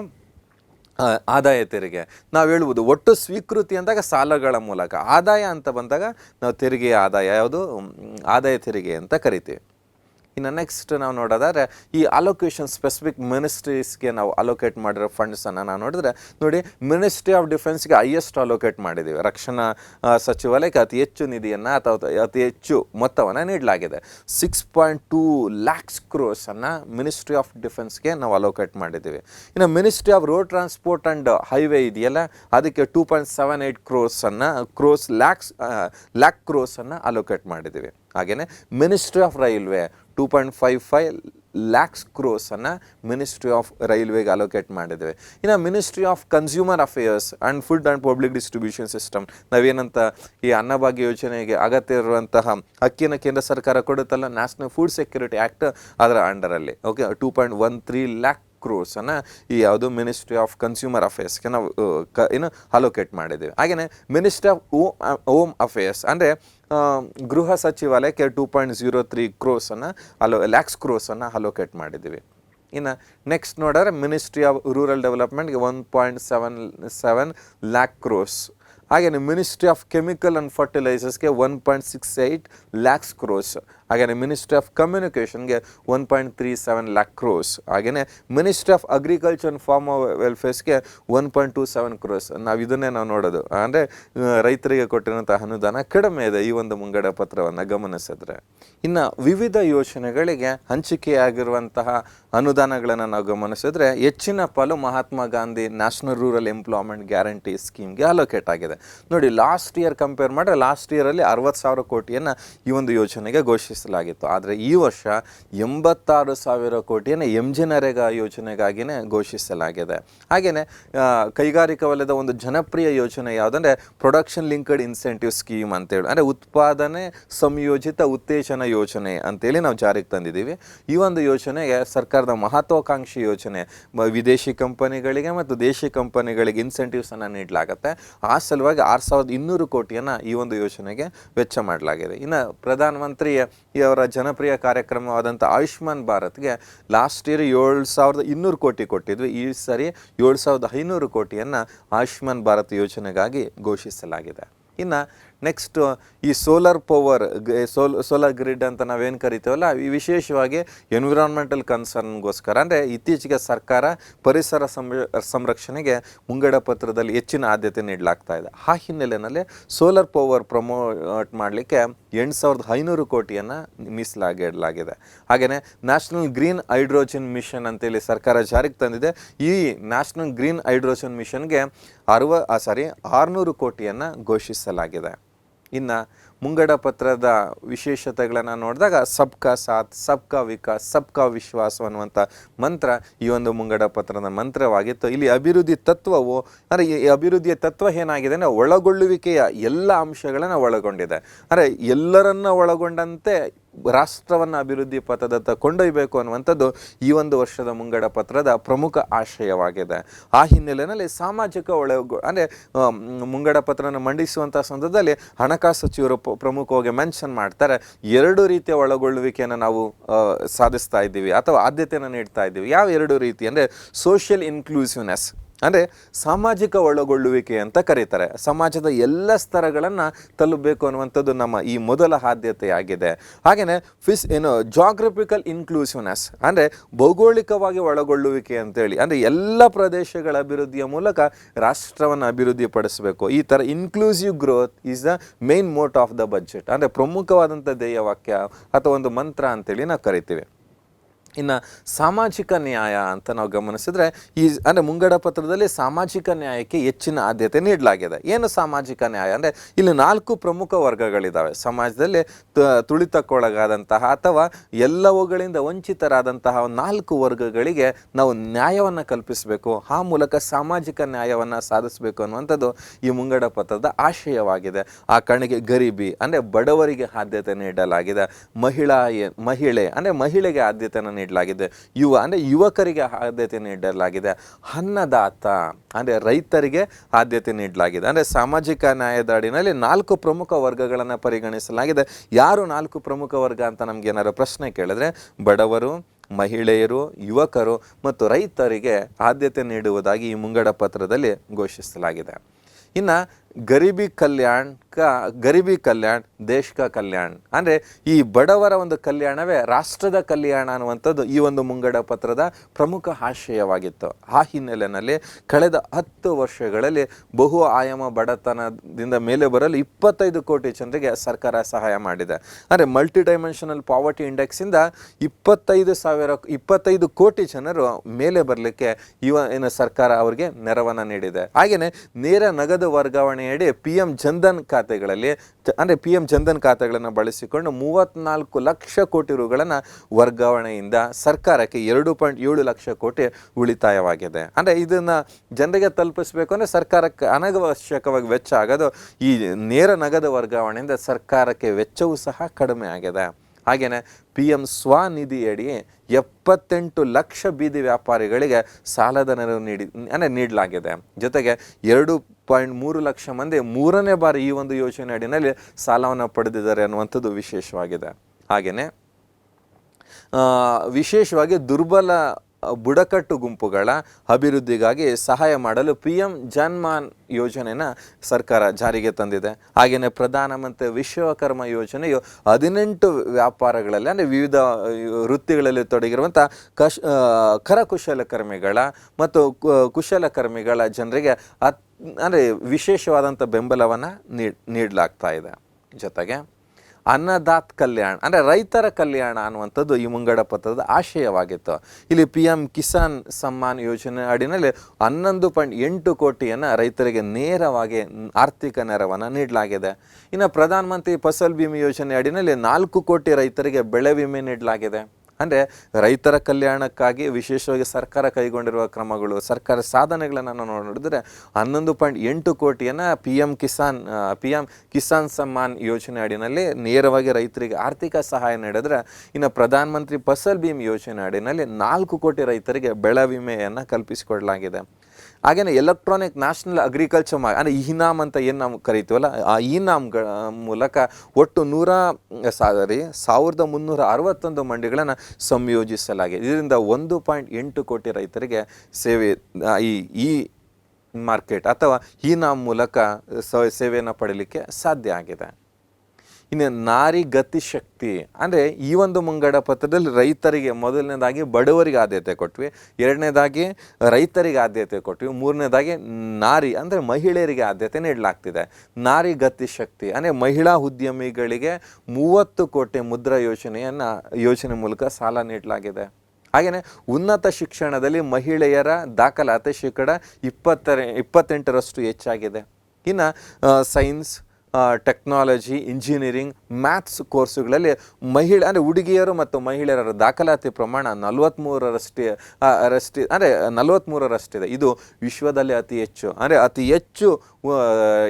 ಆದಾಯ ತೆರಿಗೆ. ನಾವು ಹೇಳ್ಬೋದು ಒಟ್ಟು ಸ್ವೀಕೃತಿ ಅಂದಾಗ ಸಾಲಗಳ ಮೂಲಕ. ಆದಾಯ ಅಂತ ಬಂದಾಗ ನಾವು ತೆರಿಗೆಯ ಆದಾಯ, ಯಾವುದು? ಆದಾಯ ತೆರಿಗೆ ಅಂತ ಕರಿತೀವಿ. ಇನ್ನು ನೆಕ್ಸ್ಟ್ ನಾವು ನೋಡೋದಾದ್ರೆ ಈ ಅಲೋಕೇಶನ್ ಸ್ಪೆಸಿಫಿಕ್ ಮಿನಿಸ್ಟ್ರೀಸ್ಗೆ ನಾವು ಅಲೋಕೇಟ್ ಮಾಡಿರೋ ಫಂಡ್ಸನ್ನು ನಾವು ನೋಡಿದ್ರೆ ನೋಡಿ ಮಿನಿಸ್ಟ್ರಿ ಆಫ್ ಡಿಫೆನ್ಸ್ಗೆ ಹೈಯೆಸ್ಟ್ ಅಲೋಕೇಟ್ ಮಾಡಿದ್ದೀವಿ ರಕ್ಷಣಾ ಸಚಿವಾಲಯಕ್ಕೆ ಅತಿ ಹೆಚ್ಚು ನಿಧಿಯನ್ನು ಅಥವಾ ಅತಿ ಹೆಚ್ಚು ಮೊತ್ತವನ್ನು ನೀಡಲಾಗಿದೆ. ಸಿಕ್ಸ್ ಪಾಯಿಂಟ್ ಟೂ ಲ್ಯಾಕ್ಸ್ ಕ್ರೋಸನ್ನು ಮಿನಿಸ್ಟ್ರಿ ಆಫ್ ಡಿಫೆನ್ಸ್ಗೆ ನಾವು ಅಲೋಕೇಟ್ ಮಾಡಿದ್ದೀವಿ ಇನ್ನು ministry of road transport and highway ಇದೆಯಲ್ಲ, ಅದಕ್ಕೆ ಟೂ ಪಾಯಿಂಟ್ ಸೆವೆನ್ ಏಯ್ಟ್ ಕ್ರೋಸನ್ನು ಕ್ರೋಸ್ ಲ್ಯಾಕ್ಸ್ ಲ್ಯಾಕ್ ಕ್ರೋಸನ್ನು ಅಲೋಕೇಟ್ ಮಾಡಿದ್ದೀವಿ ಹಾಗೆಯೇ ministry of railway two point five five lakhs ಕ್ರೋಸನ್ನು ministry of ರೈಲ್ವೆಗೆ ಅಲೋಕೇಟ್ ಮಾಡಿದ್ದೇವೆ. ಇನ್ನು ministry of consumer affairs and food and public distribution system ನಾವೇನಂತ ಈ ಅನ್ನಭಾಗ್ಯ ಯೋಜನೆಗೆ ಅಗತ್ಯ ಇರುವಂತಹ ಅಕ್ಕಿನ ಕೇಂದ್ರ ಸರ್ಕಾರ ಕೊಡುತ್ತಲ್ಲ ನ್ಯಾಷನಲ್ ಫುಡ್ ಸೆಕ್ಯೂರಿಟಿ ಆ್ಯಕ್ಟ್ ಅದರ ಅಂಡರಲ್ಲಿ okay two point one three lakh ಕ್ರೋಸನ್ನು ಈ ಯಾವುದು ಮಿನಿಸ್ಟ್ರಿ ಆಫ್ ಕನ್ಸ್ಯೂಮರ್ ಅಫೇರ್ಸ್ಗೆ ನಾವು ಕ, ಏನು ಅಲೋಕೇಟ್ ಮಾಡಿದ್ದೀವಿ. ಹಾಗೆಯೇ ministry of home home affairs ಅಂದರೆ ಗೃಹ ಸಚಿವಾಲಯಕ್ಕೆ ಟೂ ಪಾಯಿಂಟ್ ಜೀರೋ ತ್ರೀ ಕ್ರೋಸನ್ನು ಅಲೋ ಲ್ಯಾಕ್ಸ್ ಕ್ರೋಸನ್ನು ಅಲೋಕೇಟ್ ಮಾಡಿದ್ದೀವಿ. ಇನ್ನು ನೆಕ್ಸ್ಟ್ ನೋಡಿದ್ರೆ ministry of rural ಡೆವಲಪ್ಮೆಂಟ್ಗೆ one point seven seven lakh crores ಹಾಗೆಯೇ ministry of chemical and ಫರ್ಟಿಲೈಸರ್ಸ್ಗೆ one point six eight lakhs crores ಹಾಗೆಯೇ ministry of ಕಮ್ಯುನಿಕೇಷನ್ಗೆ one point three seven lakh crores ಹಾಗೆಯೇ ministry of agriculture and farm ವೆಲ್ಫೇರ್ಸ್ಗೆ one point two seven crores ನಾವು ಇದನ್ನೇ ನಾವು ನೋಡೋದು. ಅಂದರೆ ರೈತರಿಗೆ ಕೊಟ್ಟಿರುವಂಥ ಅನುದಾನ ಕಡಿಮೆ ಇದೆ ಈ ಒಂದು ಮುಂಗಡ ಪತ್ರವನ್ನು ಗಮನಿಸಿದ್ರೆ. ಇನ್ನು ವಿವಿಧ ಯೋಜನೆಗಳಿಗೆ ಹಂಚಿಕೆಯಾಗಿರುವಂತಹ ಅನುದಾನಗಳನ್ನು ನಾವು ಗಮನಿಸಿದ್ರೆ ಹೆಚ್ಚಿನ ಪಾಲು Mahatma Gandhi national rural employment guarantee ಸ್ಕೀಮ್ಗೆ allocate ಆಗಿದೆ. ನೋಡಿ ಲಾಸ್ಟ್ ಇಯರ್ ಕಂಪೇರ್ ಮಾಡಿದ್ರೆ ಲಾಸ್ಟ್ ಇಯರಲ್ಲಿ ಅರವತ್ತು ಸಾವಿರ ಕೋಟಿಯನ್ನು ಈ ಒಂದು ಯೋಜನೆಗೆ ಘೋಷಿಸಲಾಗಿತ್ತು ಆದರೆ ಈ ವರ್ಷ ಎಂಬತ್ತಾರು ಸಾವಿರ ಕೋಟಿಯನ್ನು ಎಂ ಜಿ ನರೇಗಾ ಯೋಜನೆಗಾಗಿಯೇ ಘೋಷಿಸಲಾಗಿದೆ. ಹಾಗೆಯೇ ಕೈಗಾರಿಕಾ ವಲಯದ ಒಂದು ಜನಪ್ರಿಯ ಯೋಜನೆ ಯಾವುದಂದರೆ ಪ್ರೊಡಕ್ಷನ್ ಲಿಂಕ್ಡ್ ಇನ್ಸೆಂಟಿವ್ ಸ್ಕೀಮ್ ಅಂತೇಳಿ ಅಂದರೆ ಉತ್ಪಾದನೆ ಸಂಯೋಜಿತ ಉತ್ತೇಜನ ಯೋಜನೆ ಅಂತೇಳಿ ನಾವು ಜಾರಿಗೆ ತಂದಿದ್ದೀವಿ. ಈ ಒಂದು ಯೋಜನೆಗೆ ಸರ್ಕಾರದ ಮಹತ್ವಾಕಾಂಕ್ಷಿ ಯೋಜನೆ ವಿದೇಶಿ ಕಂಪನಿಗಳಿಗೆ ಮತ್ತು ದೇಶಿ ಕಂಪನಿಗಳಿಗೆ ಇನ್ಸೆಂಟಿವ್ಸನ್ನು ನೀಡಲಾಗುತ್ತೆ. ಆ ಸಲುವಾಗಿ ಆರು ಸಾವಿರದ ಇನ್ನೂರು ಕೋಟಿಯನ್ನು ಈ ಒಂದು ಯೋಜನೆಗೆ ವೆಚ್ಚ ಮಾಡಲಾಗಿದೆ. ಇನ್ನು ಪ್ರಧಾನಮಂತ್ರಿ ಅವರ ಜನಪ್ರಿಯ ಕಾರ್ಯಕ್ರಮವಾದಂಥ ಆಯುಷ್ಮಾನ್ ಭಾರತ್ಗೆ ಲಾಸ್ಟ್ ಇಯರ್ ಏಳು ಸಾವಿರದ ಇನ್ನೂರು ಕೋಟಿ ಕೊಟ್ಟಿದ್ವಿ. ಈ ಸರಿ ಏಳು ಸಾವಿರದ ಐನೂರು ಕೋಟಿಯನ್ನು ಆಯುಷ್ಮಾನ್ ಭಾರತ್ ಯೋಜನೆಗಾಗಿ ಘೋಷಿಸಲಾಗಿದೆ. ಇನ್ನು ನೆಕ್ಸ್ಟ್ ಈ ಸೋಲಾರ್ ಪವರ್ ಸೋಲ್ ಸೋಲಾರ್ ಗ್ರಿಡ್ ಅಂತ ನಾವೇನು ಕರಿತೀವಲ್ಲ, ಈ ವಿಶೇಷವಾಗಿ ಎನ್ವಿರಾನ್ಮೆಂಟಲ್ ಕನ್ಸರ್ನ್ಗೋಸ್ಕರ ಅಂದರೆ ಇತ್ತೀಚೆಗೆ ಸರ್ಕಾರ ಪರಿಸರ ಸಂರಕ್ಷಣೆಗೆ ಮುಂಗಡ ಪತ್ರದಲ್ಲಿ ಹೆಚ್ಚಿನ ಆದ್ಯತೆ ನೀಡಲಾಗ್ತಾ ಇದೆ. ಆ ಹಿನ್ನೆಲೆಯಲ್ಲಿ ಸೋಲಾರ್ ಪವರ್ ಪ್ರಮೋಟ್ ಮಾಡಲಿಕ್ಕೆ ಎಂಟು ಸಾವಿರದ ಐನೂರು ಕೋಟಿಯನ್ನು ಮೀಸಲಾಗಿಡಲಾಗಿದೆ. ಹಾಗೆಯೇ ನ್ಯಾಷನಲ್ ಗ್ರೀನ್ ಹೈಡ್ರೋಜನ್ ಮಿಷನ್ ಅಂತೇಳಿ ಸರ್ಕಾರ ಜಾರಿಗೆ ತಂದಿದೆ. ಈ ನ್ಯಾಷನಲ್ ಗ್ರೀನ್ ಹೈಡ್ರೋಜನ್ ಮಿಷನ್ಗೆ ಅರವ ಸಾರಿ ಆರುನೂರು ಕೋಟಿಯನ್ನು ಘೋಷಿಸಲಾಗಿದೆ. ಇನ್ನು ಮುಂಗಡ ಪತ್ರದ ವಿಶೇಷತೆಗಳನ್ನು ನೋಡಿದಾಗ ಸಬ್ಕಾ ಸಾಥ್, ಸಬ್ಕಾ ವಿಕಾಸ್, ಸಬ್ಕಾ ವಿಶ್ವಾಸ ಅನ್ನುವಂಥ ಮಂತ್ರ ಈ ಒಂದು ಮುಂಗಡ ಪತ್ರದ ಮಂತ್ರವಾಗಿತ್ತು. ಇಲ್ಲಿ ಅಭಿವೃದ್ಧಿ ತತ್ವವು, ಅಂದರೆ ಈ ಅಭಿವೃದ್ಧಿಯ ತತ್ವ ಏನಾಗಿದೆ ಅಂದರೆ ಒಳಗೊಳ್ಳುವಿಕೆಯ ಎಲ್ಲ ಅಂಶಗಳನ್ನು ಒಳಗೊಂಡಿದೆ. ಅಂದರೆ ಎಲ್ಲರನ್ನ ಒಳಗೊಂಡಂತೆ ರಾಷ್ಟ್ರವನ್ನು ಅಭಿವೃದ್ಧಿ ಪಥದತ್ತ ಕೊಂಡೊಯ್ಯಬೇಕು ಅನ್ನುವಂಥದ್ದು ಈ ಒಂದು ವರ್ಷದ ಮುಂಗಡ ಪತ್ರದ ಪ್ರಮುಖ ಆಶಯವಾಗಿದೆ. ಆ ಹಿನ್ನೆಲೆಯಲ್ಲಿ ಸಾಮಾಜಿಕ ಒಳಗೊ, ಅಂದರೆ ಮುಂಗಡ ಪತ್ರನ ಮಂಡಿಸುವಂಥ ಸಂದರ್ಭದಲ್ಲಿ ಹಣಕಾಸು ಸಚಿವರು ಪ್ರಮುಖವಾಗಿ ಮೆನ್ಷನ್ ಮಾಡ್ತಾರೆ, ಎರಡು ರೀತಿಯ ಒಳಗೊಳ್ಳುವಿಕೆಯನ್ನು ನಾವು ಸಾಧಿಸ್ತಾ ಇದ್ದೀವಿ ಅಥವಾ ಆದ್ಯತೆಯನ್ನು ನೀಡ್ತಾ ಇದ್ದೀವಿ. ಯಾವ ಎರಡು ರೀತಿ? ಅಂದರೆ ಸೋಷಿಯಲ್ ಇನ್ಕ್ಲೂಸಿವ್ನೆಸ್ ಅಂದರೆ ಸಾಮಾಜಿಕ ಒಳಗೊಳ್ಳುವಿಕೆ ಅಂತ ಕರೀತಾರೆ. ಸಮಾಜದ ಎಲ್ಲ ಸ್ತರಗಳನ್ನು ತಲುಪಬೇಕು ಅನ್ನುವಂಥದ್ದು ನಮ್ಮ ಈ ಮೊದಲ ಆದ್ಯತೆಯಾಗಿದೆ. ಹಾಗೆಯೇ ಫಿಸ್, ಏನು ಜಾಗ್ರಫಿಕಲ್ ಇನ್ಕ್ಲೂಸಿವ್ನೆಸ್ ಅಂದರೆ ಭೌಗೋಳಿಕವಾಗಿ ಒಳಗೊಳ್ಳುವಿಕೆ ಅಂತೇಳಿ, ಅಂದರೆ ಎಲ್ಲ ಪ್ರದೇಶಗಳ ಅಭಿವೃದ್ಧಿಯ ಮೂಲಕ ರಾಷ್ಟ್ರವನ್ನು ಅಭಿವೃದ್ಧಿಪಡಿಸಬೇಕು. ಈ ಥರ inclusive growth is the main motto of the budget ಅಂದರೆ ಪ್ರಮುಖವಾದಂಥ ಧ್ಯೇಯವಾಕ್ಯ ಅಥವಾ ಒಂದು ಮಂತ್ರ ಅಂತೇಳಿ ನಾವು ಕರಿತೀವಿ. ಇನ್ನು ಸಾಮಾಜಿಕ ನ್ಯಾಯ ಅಂತ ನಾವು ಗಮನಿಸಿದ್ರೆ ಈ ಅಂದರೆ ಮುಂಗಡ ಪತ್ರದಲ್ಲಿ ಸಾಮಾಜಿಕ ನ್ಯಾಯಕ್ಕೆ ಹೆಚ್ಚಿನ ಆದ್ಯತೆ ನೀಡಲಾಗಿದೆ. ಏನು ಸಾಮಾಜಿಕ ನ್ಯಾಯ? ಅಂದರೆ ಇಲ್ಲಿ ನಾಲ್ಕು ಪ್ರಮುಖ ವರ್ಗಗಳಿದ್ದಾವೆ ಸಮಾಜದಲ್ಲಿ ತುಳಿತಕ್ಕೊಳಗಾದಂತಹ ಅಥವಾ ಎಲ್ಲವುಗಳಿಂದ ವಂಚಿತರಾದಂತಹ ನಾಲ್ಕು ವರ್ಗಗಳಿಗೆ ನಾವು ನ್ಯಾಯವನ್ನು ಕಲ್ಪಿಸಬೇಕು. ಆ ಮೂಲಕ ಸಾಮಾಜಿಕ ನ್ಯಾಯವನ್ನು ಸಾಧಿಸಬೇಕು ಅನ್ನುವಂಥದ್ದು ಈ ಮುಂಗಡ ಪತ್ರದ ಆಶಯವಾಗಿದೆ. ಆ ಕಣಿಗೆ ಗರೀಬಿ ಅಂದರೆ ಬಡವರಿಗೆ ಆದ್ಯತೆ ನೀಡಲಾಗಿದೆ. ಮಹಿಳಾ ಮಹಿಳೆ ಅಂದರೆ ಮಹಿಳೆಗೆ ಆದ್ಯತೆಯನ್ನು ನೀಡಲಾಗಿದೆ. ಯುವ, ಅಂದರೆ ಯುವಕರಿಗೆ ಆದ್ಯತೆ ನೀಡಲಾಗಿದೆ. ಅನ್ನದಾತ, ಅಂದರೆ ರೈತರಿಗೆ ಆದ್ಯತೆ ನೀಡಲಾಗಿದೆ. ಅಂದರೆ ಸಾಮಾಜಿಕ ನ್ಯಾಯದ ಅಡಿನಲ್ಲಿ ನಾಲ್ಕು ಪ್ರಮುಖ ವರ್ಗಗಳನ್ನು ಪರಿಗಣಿಸಲಾಗಿದೆ. ಯಾರು ನಾಲ್ಕು ಪ್ರಮುಖ ವರ್ಗ ಅಂತ ನಮ್ಗೆ ಏನಾದ್ರು ಪ್ರಶ್ನೆ ಕೇಳಿದ್ರೆ ಬಡವರು, ಮಹಿಳೆಯರು, ಯುವಕರು ಮತ್ತು ರೈತರಿಗೆ ಆದ್ಯತೆ ನೀಡುವುದಾಗಿ ಈ ಮುಂಗಡ ಪತ್ರದಲ್ಲಿ ಘೋಷಿಸಲಾಗಿದೆ. ಇನ್ನು ಗರೀಬಿ ಕಲ್ಯಾಣ್ ಕ, ಗರೀಬಿ ಕಲ್ಯಾಣ್, ದೇಶ ಕಲ್ಯಾಣ್. ಅಂದರೆ ಈ ಬಡವರ ಒಂದು ಕಲ್ಯಾಣವೇ ರಾಷ್ಟ್ರದ ಕಲ್ಯಾಣ ಅನ್ನುವಂಥದ್ದು ಈ ಒಂದು ಮುಂಗಡ ಪತ್ರದ ಪ್ರಮುಖ ಆಶಯವಾಗಿತ್ತು. ಆ ಹಿನ್ನೆಲೆಯಲ್ಲಿ ಕಳೆದ ಹತ್ತು ವರ್ಷಗಳಲ್ಲಿ ಬಹು ಆಯಾಮ ಬಡತನದಿಂದ ಮೇಲೆ ಬರಲು ಇಪ್ಪತ್ತೈದು ಕೋಟಿ ಜನರಿಗೆ ಸರ್ಕಾರ ಸಹಾಯ ಮಾಡಿದೆ. ಅಂದರೆ ಮಲ್ಟಿ ಡೈಮೆನ್ಷನಲ್ ಪಾವರ್ಟಿ ಇಂಡೆಕ್ಸಿಂದ ಇಪ್ಪತ್ತೈದು ಸಾವಿರ, ಇಪ್ಪತ್ತೈದು ಕೋಟಿ ಜನರು ಮೇಲೆ ಬರಲಿಕ್ಕೆ ಇವ ಏನು ಸರ್ಕಾರ ಅವರಿಗೆ ನೆರವನ್ನು ನೀಡಿದೆ. ಹಾಗೆಯೇ ನೇರ ನಗದು ವರ್ಗಾವಣೆಯಡಿ ಪಿ ಎಂ ಜನ್ಧನ್ ಖಾತೆಗಳಲ್ಲಿ ಅಂದರೆ ಪಿ ಎಂ ಜನ್ಧನ್ ಖಾತೆಗಳನ್ನು ಬಳಸಿಕೊಂಡು ಮೂವತ್ತ್ನಾಲ್ಕು ಲಕ್ಷ ಕೋಟಿ ರುಗಳನ್ನು ವರ್ಗಾವಣೆಯಿಂದ ಸರ್ಕಾರಕ್ಕೆ ಎರಡು ಪಾಯಿಂಟ್ ಏಳು ಲಕ್ಷ ಕೋಟಿ ಉಳಿತಾಯವಾಗಿದೆ. ಅಂದರೆ ಇದನ್ನು ಜನರಿಗೆ ತಲುಪಿಸಬೇಕು ಅಂದರೆ ಸರ್ಕಾರಕ್ಕೆ ಅನವಶ್ಯಕವಾಗಿ ವೆಚ್ಚ ಆಗೋದು ಈ ನೇರ ನಗದು ವರ್ಗಾವಣೆಯಿಂದ ಸರ್ಕಾರಕ್ಕೆ ವೆಚ್ಚವೂ ಸಹ ಕಡಿಮೆ ಆಗಿದೆ. ಹಾಗೆಯೇ ಪಿ ಎಂ ಸ್ವನಿಧಿಯಡಿ ಎಪ್ಪತ್ತೆಂಟು ಲಕ್ಷ ಬೀದಿ ವ್ಯಾಪಾರಿಗಳಿಗೆ ಸಾಲದ ನೆರವು ನೀಡಿ, ಅಂದರೆ ನೀಡಲಾಗಿದೆ. ಜೊತೆಗೆ ಎರಡು ಪಾಯಿಂಟ್ ಮೂರು ಲಕ್ಷ ಮಂದಿ ಮೂರನೇ ಬಾರಿ ಈ ಒಂದು ಯೋಜನೆ ಅಡಿನಲ್ಲಿ ಸಾಲವನ್ನು ಪಡೆದಿದ್ದಾರೆ ಅನ್ನುವಂಥದ್ದು ವಿಶೇಷವಾಗಿದೆ. ಹಾಗೆಯೇ ವಿಶೇಷವಾಗಿ ದುರ್ಬಲ ಬುಡಕಟ್ಟು ಗುಂಪುಗಳ ಅಭಿವೃದ್ಧಿಗಾಗಿ ಸಹಾಯ ಮಾಡಲು ಪಿ ಎಂ ಜನ್ಮಾನ್ ಯೋಜನೆನ ಸರ್ಕಾರ ಜಾರಿಗೆ ತಂದಿದೆ. ಹಾಗೆಯೇ ಪ್ರಧಾನಮಂತ್ರಿ ವಿಶ್ವಕರ್ಮ ಯೋಜನೆಯು ಹದಿನೆಂಟು ವ್ಯಾಪಾರಗಳಲ್ಲಿ, ಅಂದರೆ ವಿವಿಧ ವೃತ್ತಿಗಳಲ್ಲಿ ತೊಡಗಿರುವಂಥ ಕಶ್ ಕರಕುಶಲಕರ್ಮಿಗಳ ಮತ್ತು ಕುಶಲಕರ್ಮಿಗಳ ಜನರಿಗೆ ಅತ್, ಅಂದರೆ ವಿಶೇಷವಾದಂಥ ಬೆಂಬಲವನ್ನು ನೀಡಲಾಗ್ತಾ ಇದೆ. ಜೊತೆಗೆ ಅನ್ನದಾತ್ ಕಲ್ಯಾಣ, ಅಂದರೆ ರೈತರ ಕಲ್ಯಾಣ ಅನ್ನುವಂಥದ್ದು ಈ ಮುಂಗಡ ಪತ್ರದ ಆಶಯವಾಗಿತ್ತು. ಇಲ್ಲಿ ಪಿ ಎಂ ಕಿಸಾನ್ ಸಮ್ಮಾನ್ ಯೋಜನೆ ಅಡಿನಲ್ಲಿ ಹನ್ನೊಂದು ಪಾಯಿಂಟ್ ಎಂಟು ಕೋಟಿಯನ್ನು ರೈತರಿಗೆ ನೇರವಾಗಿ ಆರ್ಥಿಕ ನೆರವನ್ನು ನೀಡಲಾಗಿದೆ. ಇನ್ನು ಪ್ರಧಾನಮಂತ್ರಿ ಫಸಲ್ ಬಿಮೆ ಯೋಜನೆ ಅಡಿನಲ್ಲಿ ನಾಲ್ಕು ಕೋಟಿ ರೈತರಿಗೆ ಬೆಳೆ ವಿಮೆ ನೀಡಲಾಗಿದೆ. ಅಂದರೆ ರೈತರ ಕಲ್ಯಾಣಕ್ಕಾಗಿ ವಿಶೇಷವಾಗಿ ಸರ್ಕಾರ ಕೈಗೊಂಡಿರುವ ಕ್ರಮಗಳು, ಸರ್ಕಾರ ಸಾಧನೆಗಳನ್ನು ನಾವು ನೋಡಿದ್ರೆ ಹನ್ನೊಂದು ಪಾಯಿಂಟ್ ಎಂಟು ಕೋಟಿಯನ್ನು P M Kisan P M Kisan Samman ಯೋಜನೆ ಅಡಿನಲ್ಲಿ ನೇರವಾಗಿ ರೈತರಿಗೆ ಆರ್ಥಿಕ ಸಹಾಯ ನೀಡಿದ್ರೆ ಇನ್ನು ಪ್ರಧಾನಮಂತ್ರಿ ಫಸಲ್ ಭೀಮ್ ಯೋಜನೆ ಅಡಿನಲ್ಲಿ ನಾಲ್ಕು ಕೋಟಿ ರೈತರಿಗೆ ಬೆಳೆ ವಿಮೆಯನ್ನು ಕಲ್ಪಿಸಿಕೊಡಲಾಗಿದೆ. ಹಾಗೆಯೇ ಎಲೆಕ್ಟ್ರಾನಿಕ್ ನ್ಯಾಷನಲ್ ಅಗ್ರಿಕಲ್ಚರ್ ಮಾ ಅಂದರೆ ಇನಾಮ್ ಅಂತ ಏನು ನಾವು ಕರಿತೀವಲ್ಲ, ಆ ಇನಾಮ್ಗಳ ಮೂಲಕ ಒಟ್ಟು ನೂರ ಸಾರಿ, ಸಾವಿರದ ಮುನ್ನೂರ ಅರವತ್ತೊಂದು ಮಂಡಿಗಳನ್ನು ಸಂಯೋಜಿಸಲಾಗಿದೆ. ಇದರಿಂದ ಒಂದು ಪಾಯಿಂಟ್ ಎಂಟು ಕೋಟಿ ರೈತರಿಗೆ ಸೇವೆ ಈ ಈ ಮಾರ್ಕೆಟ್ ಅಥವಾ ಇನಾಮ್ ಮೂಲಕ ಸ, ಸೇವೆಯನ್ನು ಪಡೀಲಿಕ್ಕೆ ಸಾಧ್ಯ ಆಗಿದೆ. ಇನ್ನು ನಾರಿ ಗತಿಶಕ್ತಿ ಅಂದರೆ ಈ ಒಂದು ಮುಂಗಡ ಪತ್ರದಲ್ಲಿ ರೈತರಿಗೆ ಮೊದಲನೇದಾಗಿ ಬಡವರಿಗೆ ಆದ್ಯತೆ ಕೊಟ್ವಿ, ಎರಡನೇದಾಗಿ ರೈತರಿಗೆ ಆದ್ಯತೆ ಕೊಟ್ವಿ, ಮೂರನೇದಾಗಿ ನಾರಿ, ಅಂದರೆ ಮಹಿಳೆಯರಿಗೆ ಆದ್ಯತೆ ನೀಡಲಾಗ್ತಿದೆ. ನಾರಿ ಗತಿಶಕ್ತಿ ಅಂದರೆ ಮಹಿಳಾ ಉದ್ಯಮಿಗಳಿಗೆ ಮೂವತ್ತು ಕೋಟಿ ಮುದ್ರಾ ಯೋಜನೆಯನ್ನು, ಯೋಜನೆ ಮೂಲಕ ಸಾಲ ನೀಡಲಾಗಿದೆ. ಹಾಗೆಯೇ ಉನ್ನತ ಶಿಕ್ಷಣದಲ್ಲಿ ಮಹಿಳೆಯರ ದಾಖಲಾತಿ ಶೇಕಡ ಇಪ್ಪತ್ತರ, ಇಪ್ಪತ್ತೆಂಟರಷ್ಟು ಹೆಚ್ಚಾಗಿದೆ. ಇನ್ನು ಸೈನ್ಸ್ ಟೆಕ್ನಾಲಜಿ ಇಂಜಿನಿಯರಿಂಗ್ ಮ್ಯಾಥ್ಸ್ ಕೋರ್ಸುಗಳಲ್ಲಿ ಮಹಿಳೆ, ಅಂದರೆ ಹುಡುಗಿಯರು ಮತ್ತು ಮಹಿಳೆಯರ ದಾಖಲಾತಿ ಪ್ರಮಾಣ ನಲವತ್ತ್ಮೂರರಷ್ಟೇ ರಷ್ಟಿ, ಅಂದರೆ ನಲವತ್ತ್ಮೂರರಷ್ಟಿದೆ ಇದು ವಿಶ್ವದಲ್ಲಿ ಅತಿ ಹೆಚ್ಚು, ಅಂದರೆ ಅತಿ ಹೆಚ್ಚು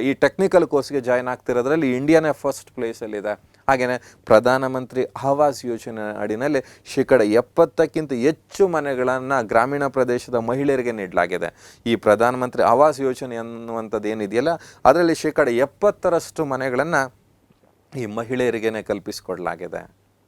ಈ ಟೆಕ್ನಿಕಲ್ ಕೋರ್ಸ್ಗೆ ಜಾಯ್ನ್ ಆಗ್ತಿರೋದ್ರಲ್ಲಿ ಇಂಡಿಯಾನೇ ಫಸ್ಟ್ ಪ್ಲೇಸಲ್ಲಿದೆ ಹಾಗೆಯೇ ಪ್ರಧಾನಮಂತ್ರಿ ಆವಾಸ್ ಯೋಜನೆ ಅಡಿನಲ್ಲಿ ಶೇಕಡ ಎಪ್ಪತ್ತಕ್ಕಿಂತ ಹೆಚ್ಚು ಮನೆಗಳನ್ನು ಗ್ರಾಮೀಣ ಪ್ರದೇಶದ ಮಹಿಳೆಯರಿಗೆ ನೀಡಲಾಗಿದೆ. ಈ ಪ್ರಧಾನಮಂತ್ರಿ ಆವಾಸ್ ಯೋಜನೆ ಅನ್ನುವಂಥದ್ದು ಏನಿದೆಯಲ್ಲ, ಅದರಲ್ಲಿ ಶೇಕಡ ಎಪ್ಪತ್ತರಷ್ಟು ಮನೆಗಳನ್ನು ಈ ಮಹಿಳೆಯರಿಗೇ ಕಲ್ಪಿಸಿಕೊಡಲಾಗಿದೆ.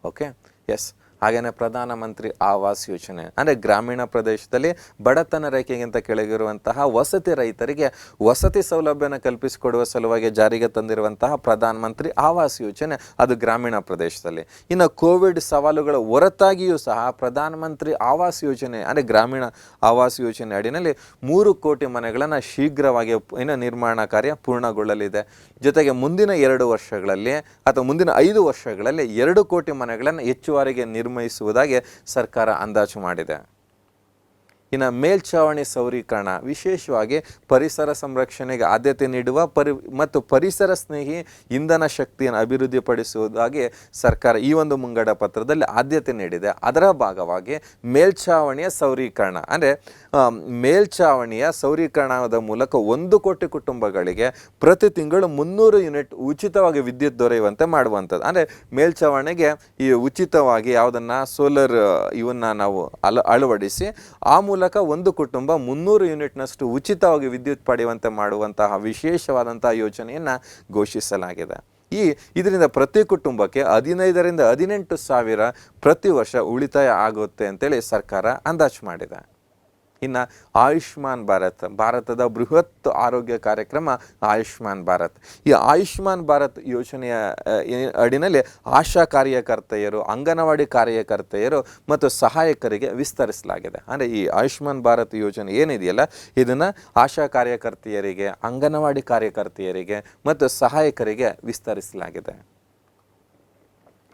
ಓಕೆ ಎಸ್ ಹಾಗೆಯೇ ಪ್ರಧಾನಮಂತ್ರಿ ಆವಾಸ್ ಯೋಜನೆ, ಅಂದರೆ ಗ್ರಾಮೀಣ ಪ್ರದೇಶದಲ್ಲಿ ಬಡತನ ರೇಖೆಗಿಂತ ಕೆಳಗಿರುವಂತಹ ವಸತಿ ರೈತರಿಗೆ ವಸತಿ ಸೌಲಭ್ಯನ ಕಲ್ಪಿಸಿಕೊಡುವ ಸಲುವಾಗಿ ಜಾರಿಗೆ ತಂದಿರುವಂತಹ ಪ್ರಧಾನಮಂತ್ರಿ ಆವಾಸ್ ಯೋಜನೆ ಅದು ಗ್ರಾಮೀಣ ಪ್ರದೇಶದಲ್ಲಿ. ಇನ್ನು ಕೋವಿಡ್ ಸವಾಲುಗಳ ಹೊರತಾಗಿಯೂ ಸಹ ಪ್ರಧಾನಮಂತ್ರಿ ಆವಾಸ್ ಯೋಜನೆ, ಅಂದರೆ ಗ್ರಾಮೀಣ ಆವಾಸ್ ಯೋಜನೆ ಅಡಿನಲ್ಲಿ ಮೂರು ಕೋಟಿ ಮನೆಗಳನ್ನು ಶೀಘ್ರವಾಗಿ ಇನ್ನು ನಿರ್ಮಾಣ ಕಾರ್ಯ ಪೂರ್ಣಗೊಳ್ಳಲಿದೆ. ಜೊತೆಗೆ ಮುಂದಿನ ಎರಡು ವರ್ಷಗಳಲ್ಲಿ ಅಥವಾ ಮುಂದಿನ ಐದು ವರ್ಷಗಳಲ್ಲಿ ಎರಡು ಕೋಟಿ ಮನೆಗಳನ್ನು ಹೆಚ್ಚುವರಿಗೆ ನಿರ್ಮಾಣ ನಿರ್ಮಿಸುವುದಾಗಿ ಸರ್ಕಾರ ಅಂದಾಜು ಮಾಡಿದೆ. ಇನ್ನು ಮೇಲ್ಛಾವಣಿ ಸೌರೀಕರಣ, ವಿಶೇಷವಾಗಿ ಪರಿಸರ ಸಂರಕ್ಷಣೆಗೆ ಆದ್ಯತೆ ನೀಡುವ ಪರಿ, ಮತ್ತು ಪರಿಸರ ಸ್ನೇಹಿ ಇಂಧನ ಶಕ್ತಿಯನ್ನು ಅಭಿವೃದ್ಧಿಪಡಿಸುವುದಾಗಿ ಸರ್ಕಾರ ಈ ಒಂದು ಮುಂಗಡ ಪತ್ರದಲ್ಲಿ ಆದ್ಯತೆ ನೀಡಿದೆ. ಅದರ ಭಾಗವಾಗಿ ಮೇಲ್ಛಾವಣಿಯ ಸೌರೀಕರಣ, ಅಂದರೆ ಮೇಲ್ಛಾವಣಿಯ ಸೌರೀಕರಣದ ಮೂಲಕ ಒಂದು ಕೋಟಿ ಕುಟುಂಬಗಳಿಗೆ ಪ್ರತಿ ತಿಂಗಳು ಮುನ್ನೂರು ಯೂನಿಟ್ ಉಚಿತವಾಗಿ ವಿದ್ಯುತ್ ದೊರೆಯುವಂತೆ ಮಾಡುವಂಥದ್ದು. ಅಂದರೆ, ಮೇಲ್ಛಾವಣಿಗೆ ಈ ಉಚಿತವಾಗಿ ಯಾವುದನ್ನು, ಸೋಲರ್, ಇವನ್ನ ನಾವು ಅಳ ಅಳವಡಿಸಿ ಆ ಮೂಲಕ ಒಂದು ಕುಟುಂಬ ಮುನ್ನೂರು ಯೂನಿಟ್ನಷ್ಟು ಉಚಿತವಾಗಿ ವಿದ್ಯುತ್ ಪಡೆಯುವಂತೆ ಮಾಡುವಂತಹ ವಿಶೇಷವಾದಂತಹ ಯೋಜನೆಯನ್ನು ಘೋಷಿಸಲಾಗಿದೆ. ಈ ಇದರಿಂದ ಪ್ರತಿ ಕುಟುಂಬಕ್ಕೆ ಹದಿನೈದರಿಂದ ಹದಿನೆಂಟು ಸಾವಿರ ಪ್ರತಿ ವರ್ಷ ಉಳಿತಾಯ ಆಗುತ್ತೆ ಅಂತೇಳಿ ಸರ್ಕಾರ ಅಂದಾಜು ಮಾಡಿದೆ. ಇನ್ನು ಆಯುಷ್ಮಾನ್ ಭಾರತ್, ಭಾರತದ ಬೃಹತ್ ಆರೋಗ್ಯ ಕಾರ್ಯಕ್ರಮ ಆಯುಷ್ಮಾನ್ ಭಾರತ್. ಈ ಆಯುಷ್ಮಾನ್ ಭಾರತ್ ಯೋಜನೆಯ ಅಡಿನಲ್ಲಿ ಆಶಾ ಕಾರ್ಯಕರ್ತೆಯರು, ಅಂಗನವಾಡಿ ಕಾರ್ಯಕರ್ತೆಯರು ಮತ್ತು ಸಹಾಯಕರಿಗೆ ವಿಸ್ತರಿಸಲಾಗಿದೆ. ಅಂದರೆ ಈ ಆಯುಷ್ಮಾನ್ ಭಾರತ್ ಯೋಜನೆ ಏನಿದೆಯಲ್ಲ, ಇದನ್ನು ಆಶಾ ಕಾರ್ಯಕರ್ತೆಯರಿಗೆ, ಅಂಗನವಾಡಿ ಕಾರ್ಯಕರ್ತೆಯರಿಗೆ ಮತ್ತು ಸಹಾಯಕರಿಗೆ ವಿಸ್ತರಿಸಲಾಗಿದೆ.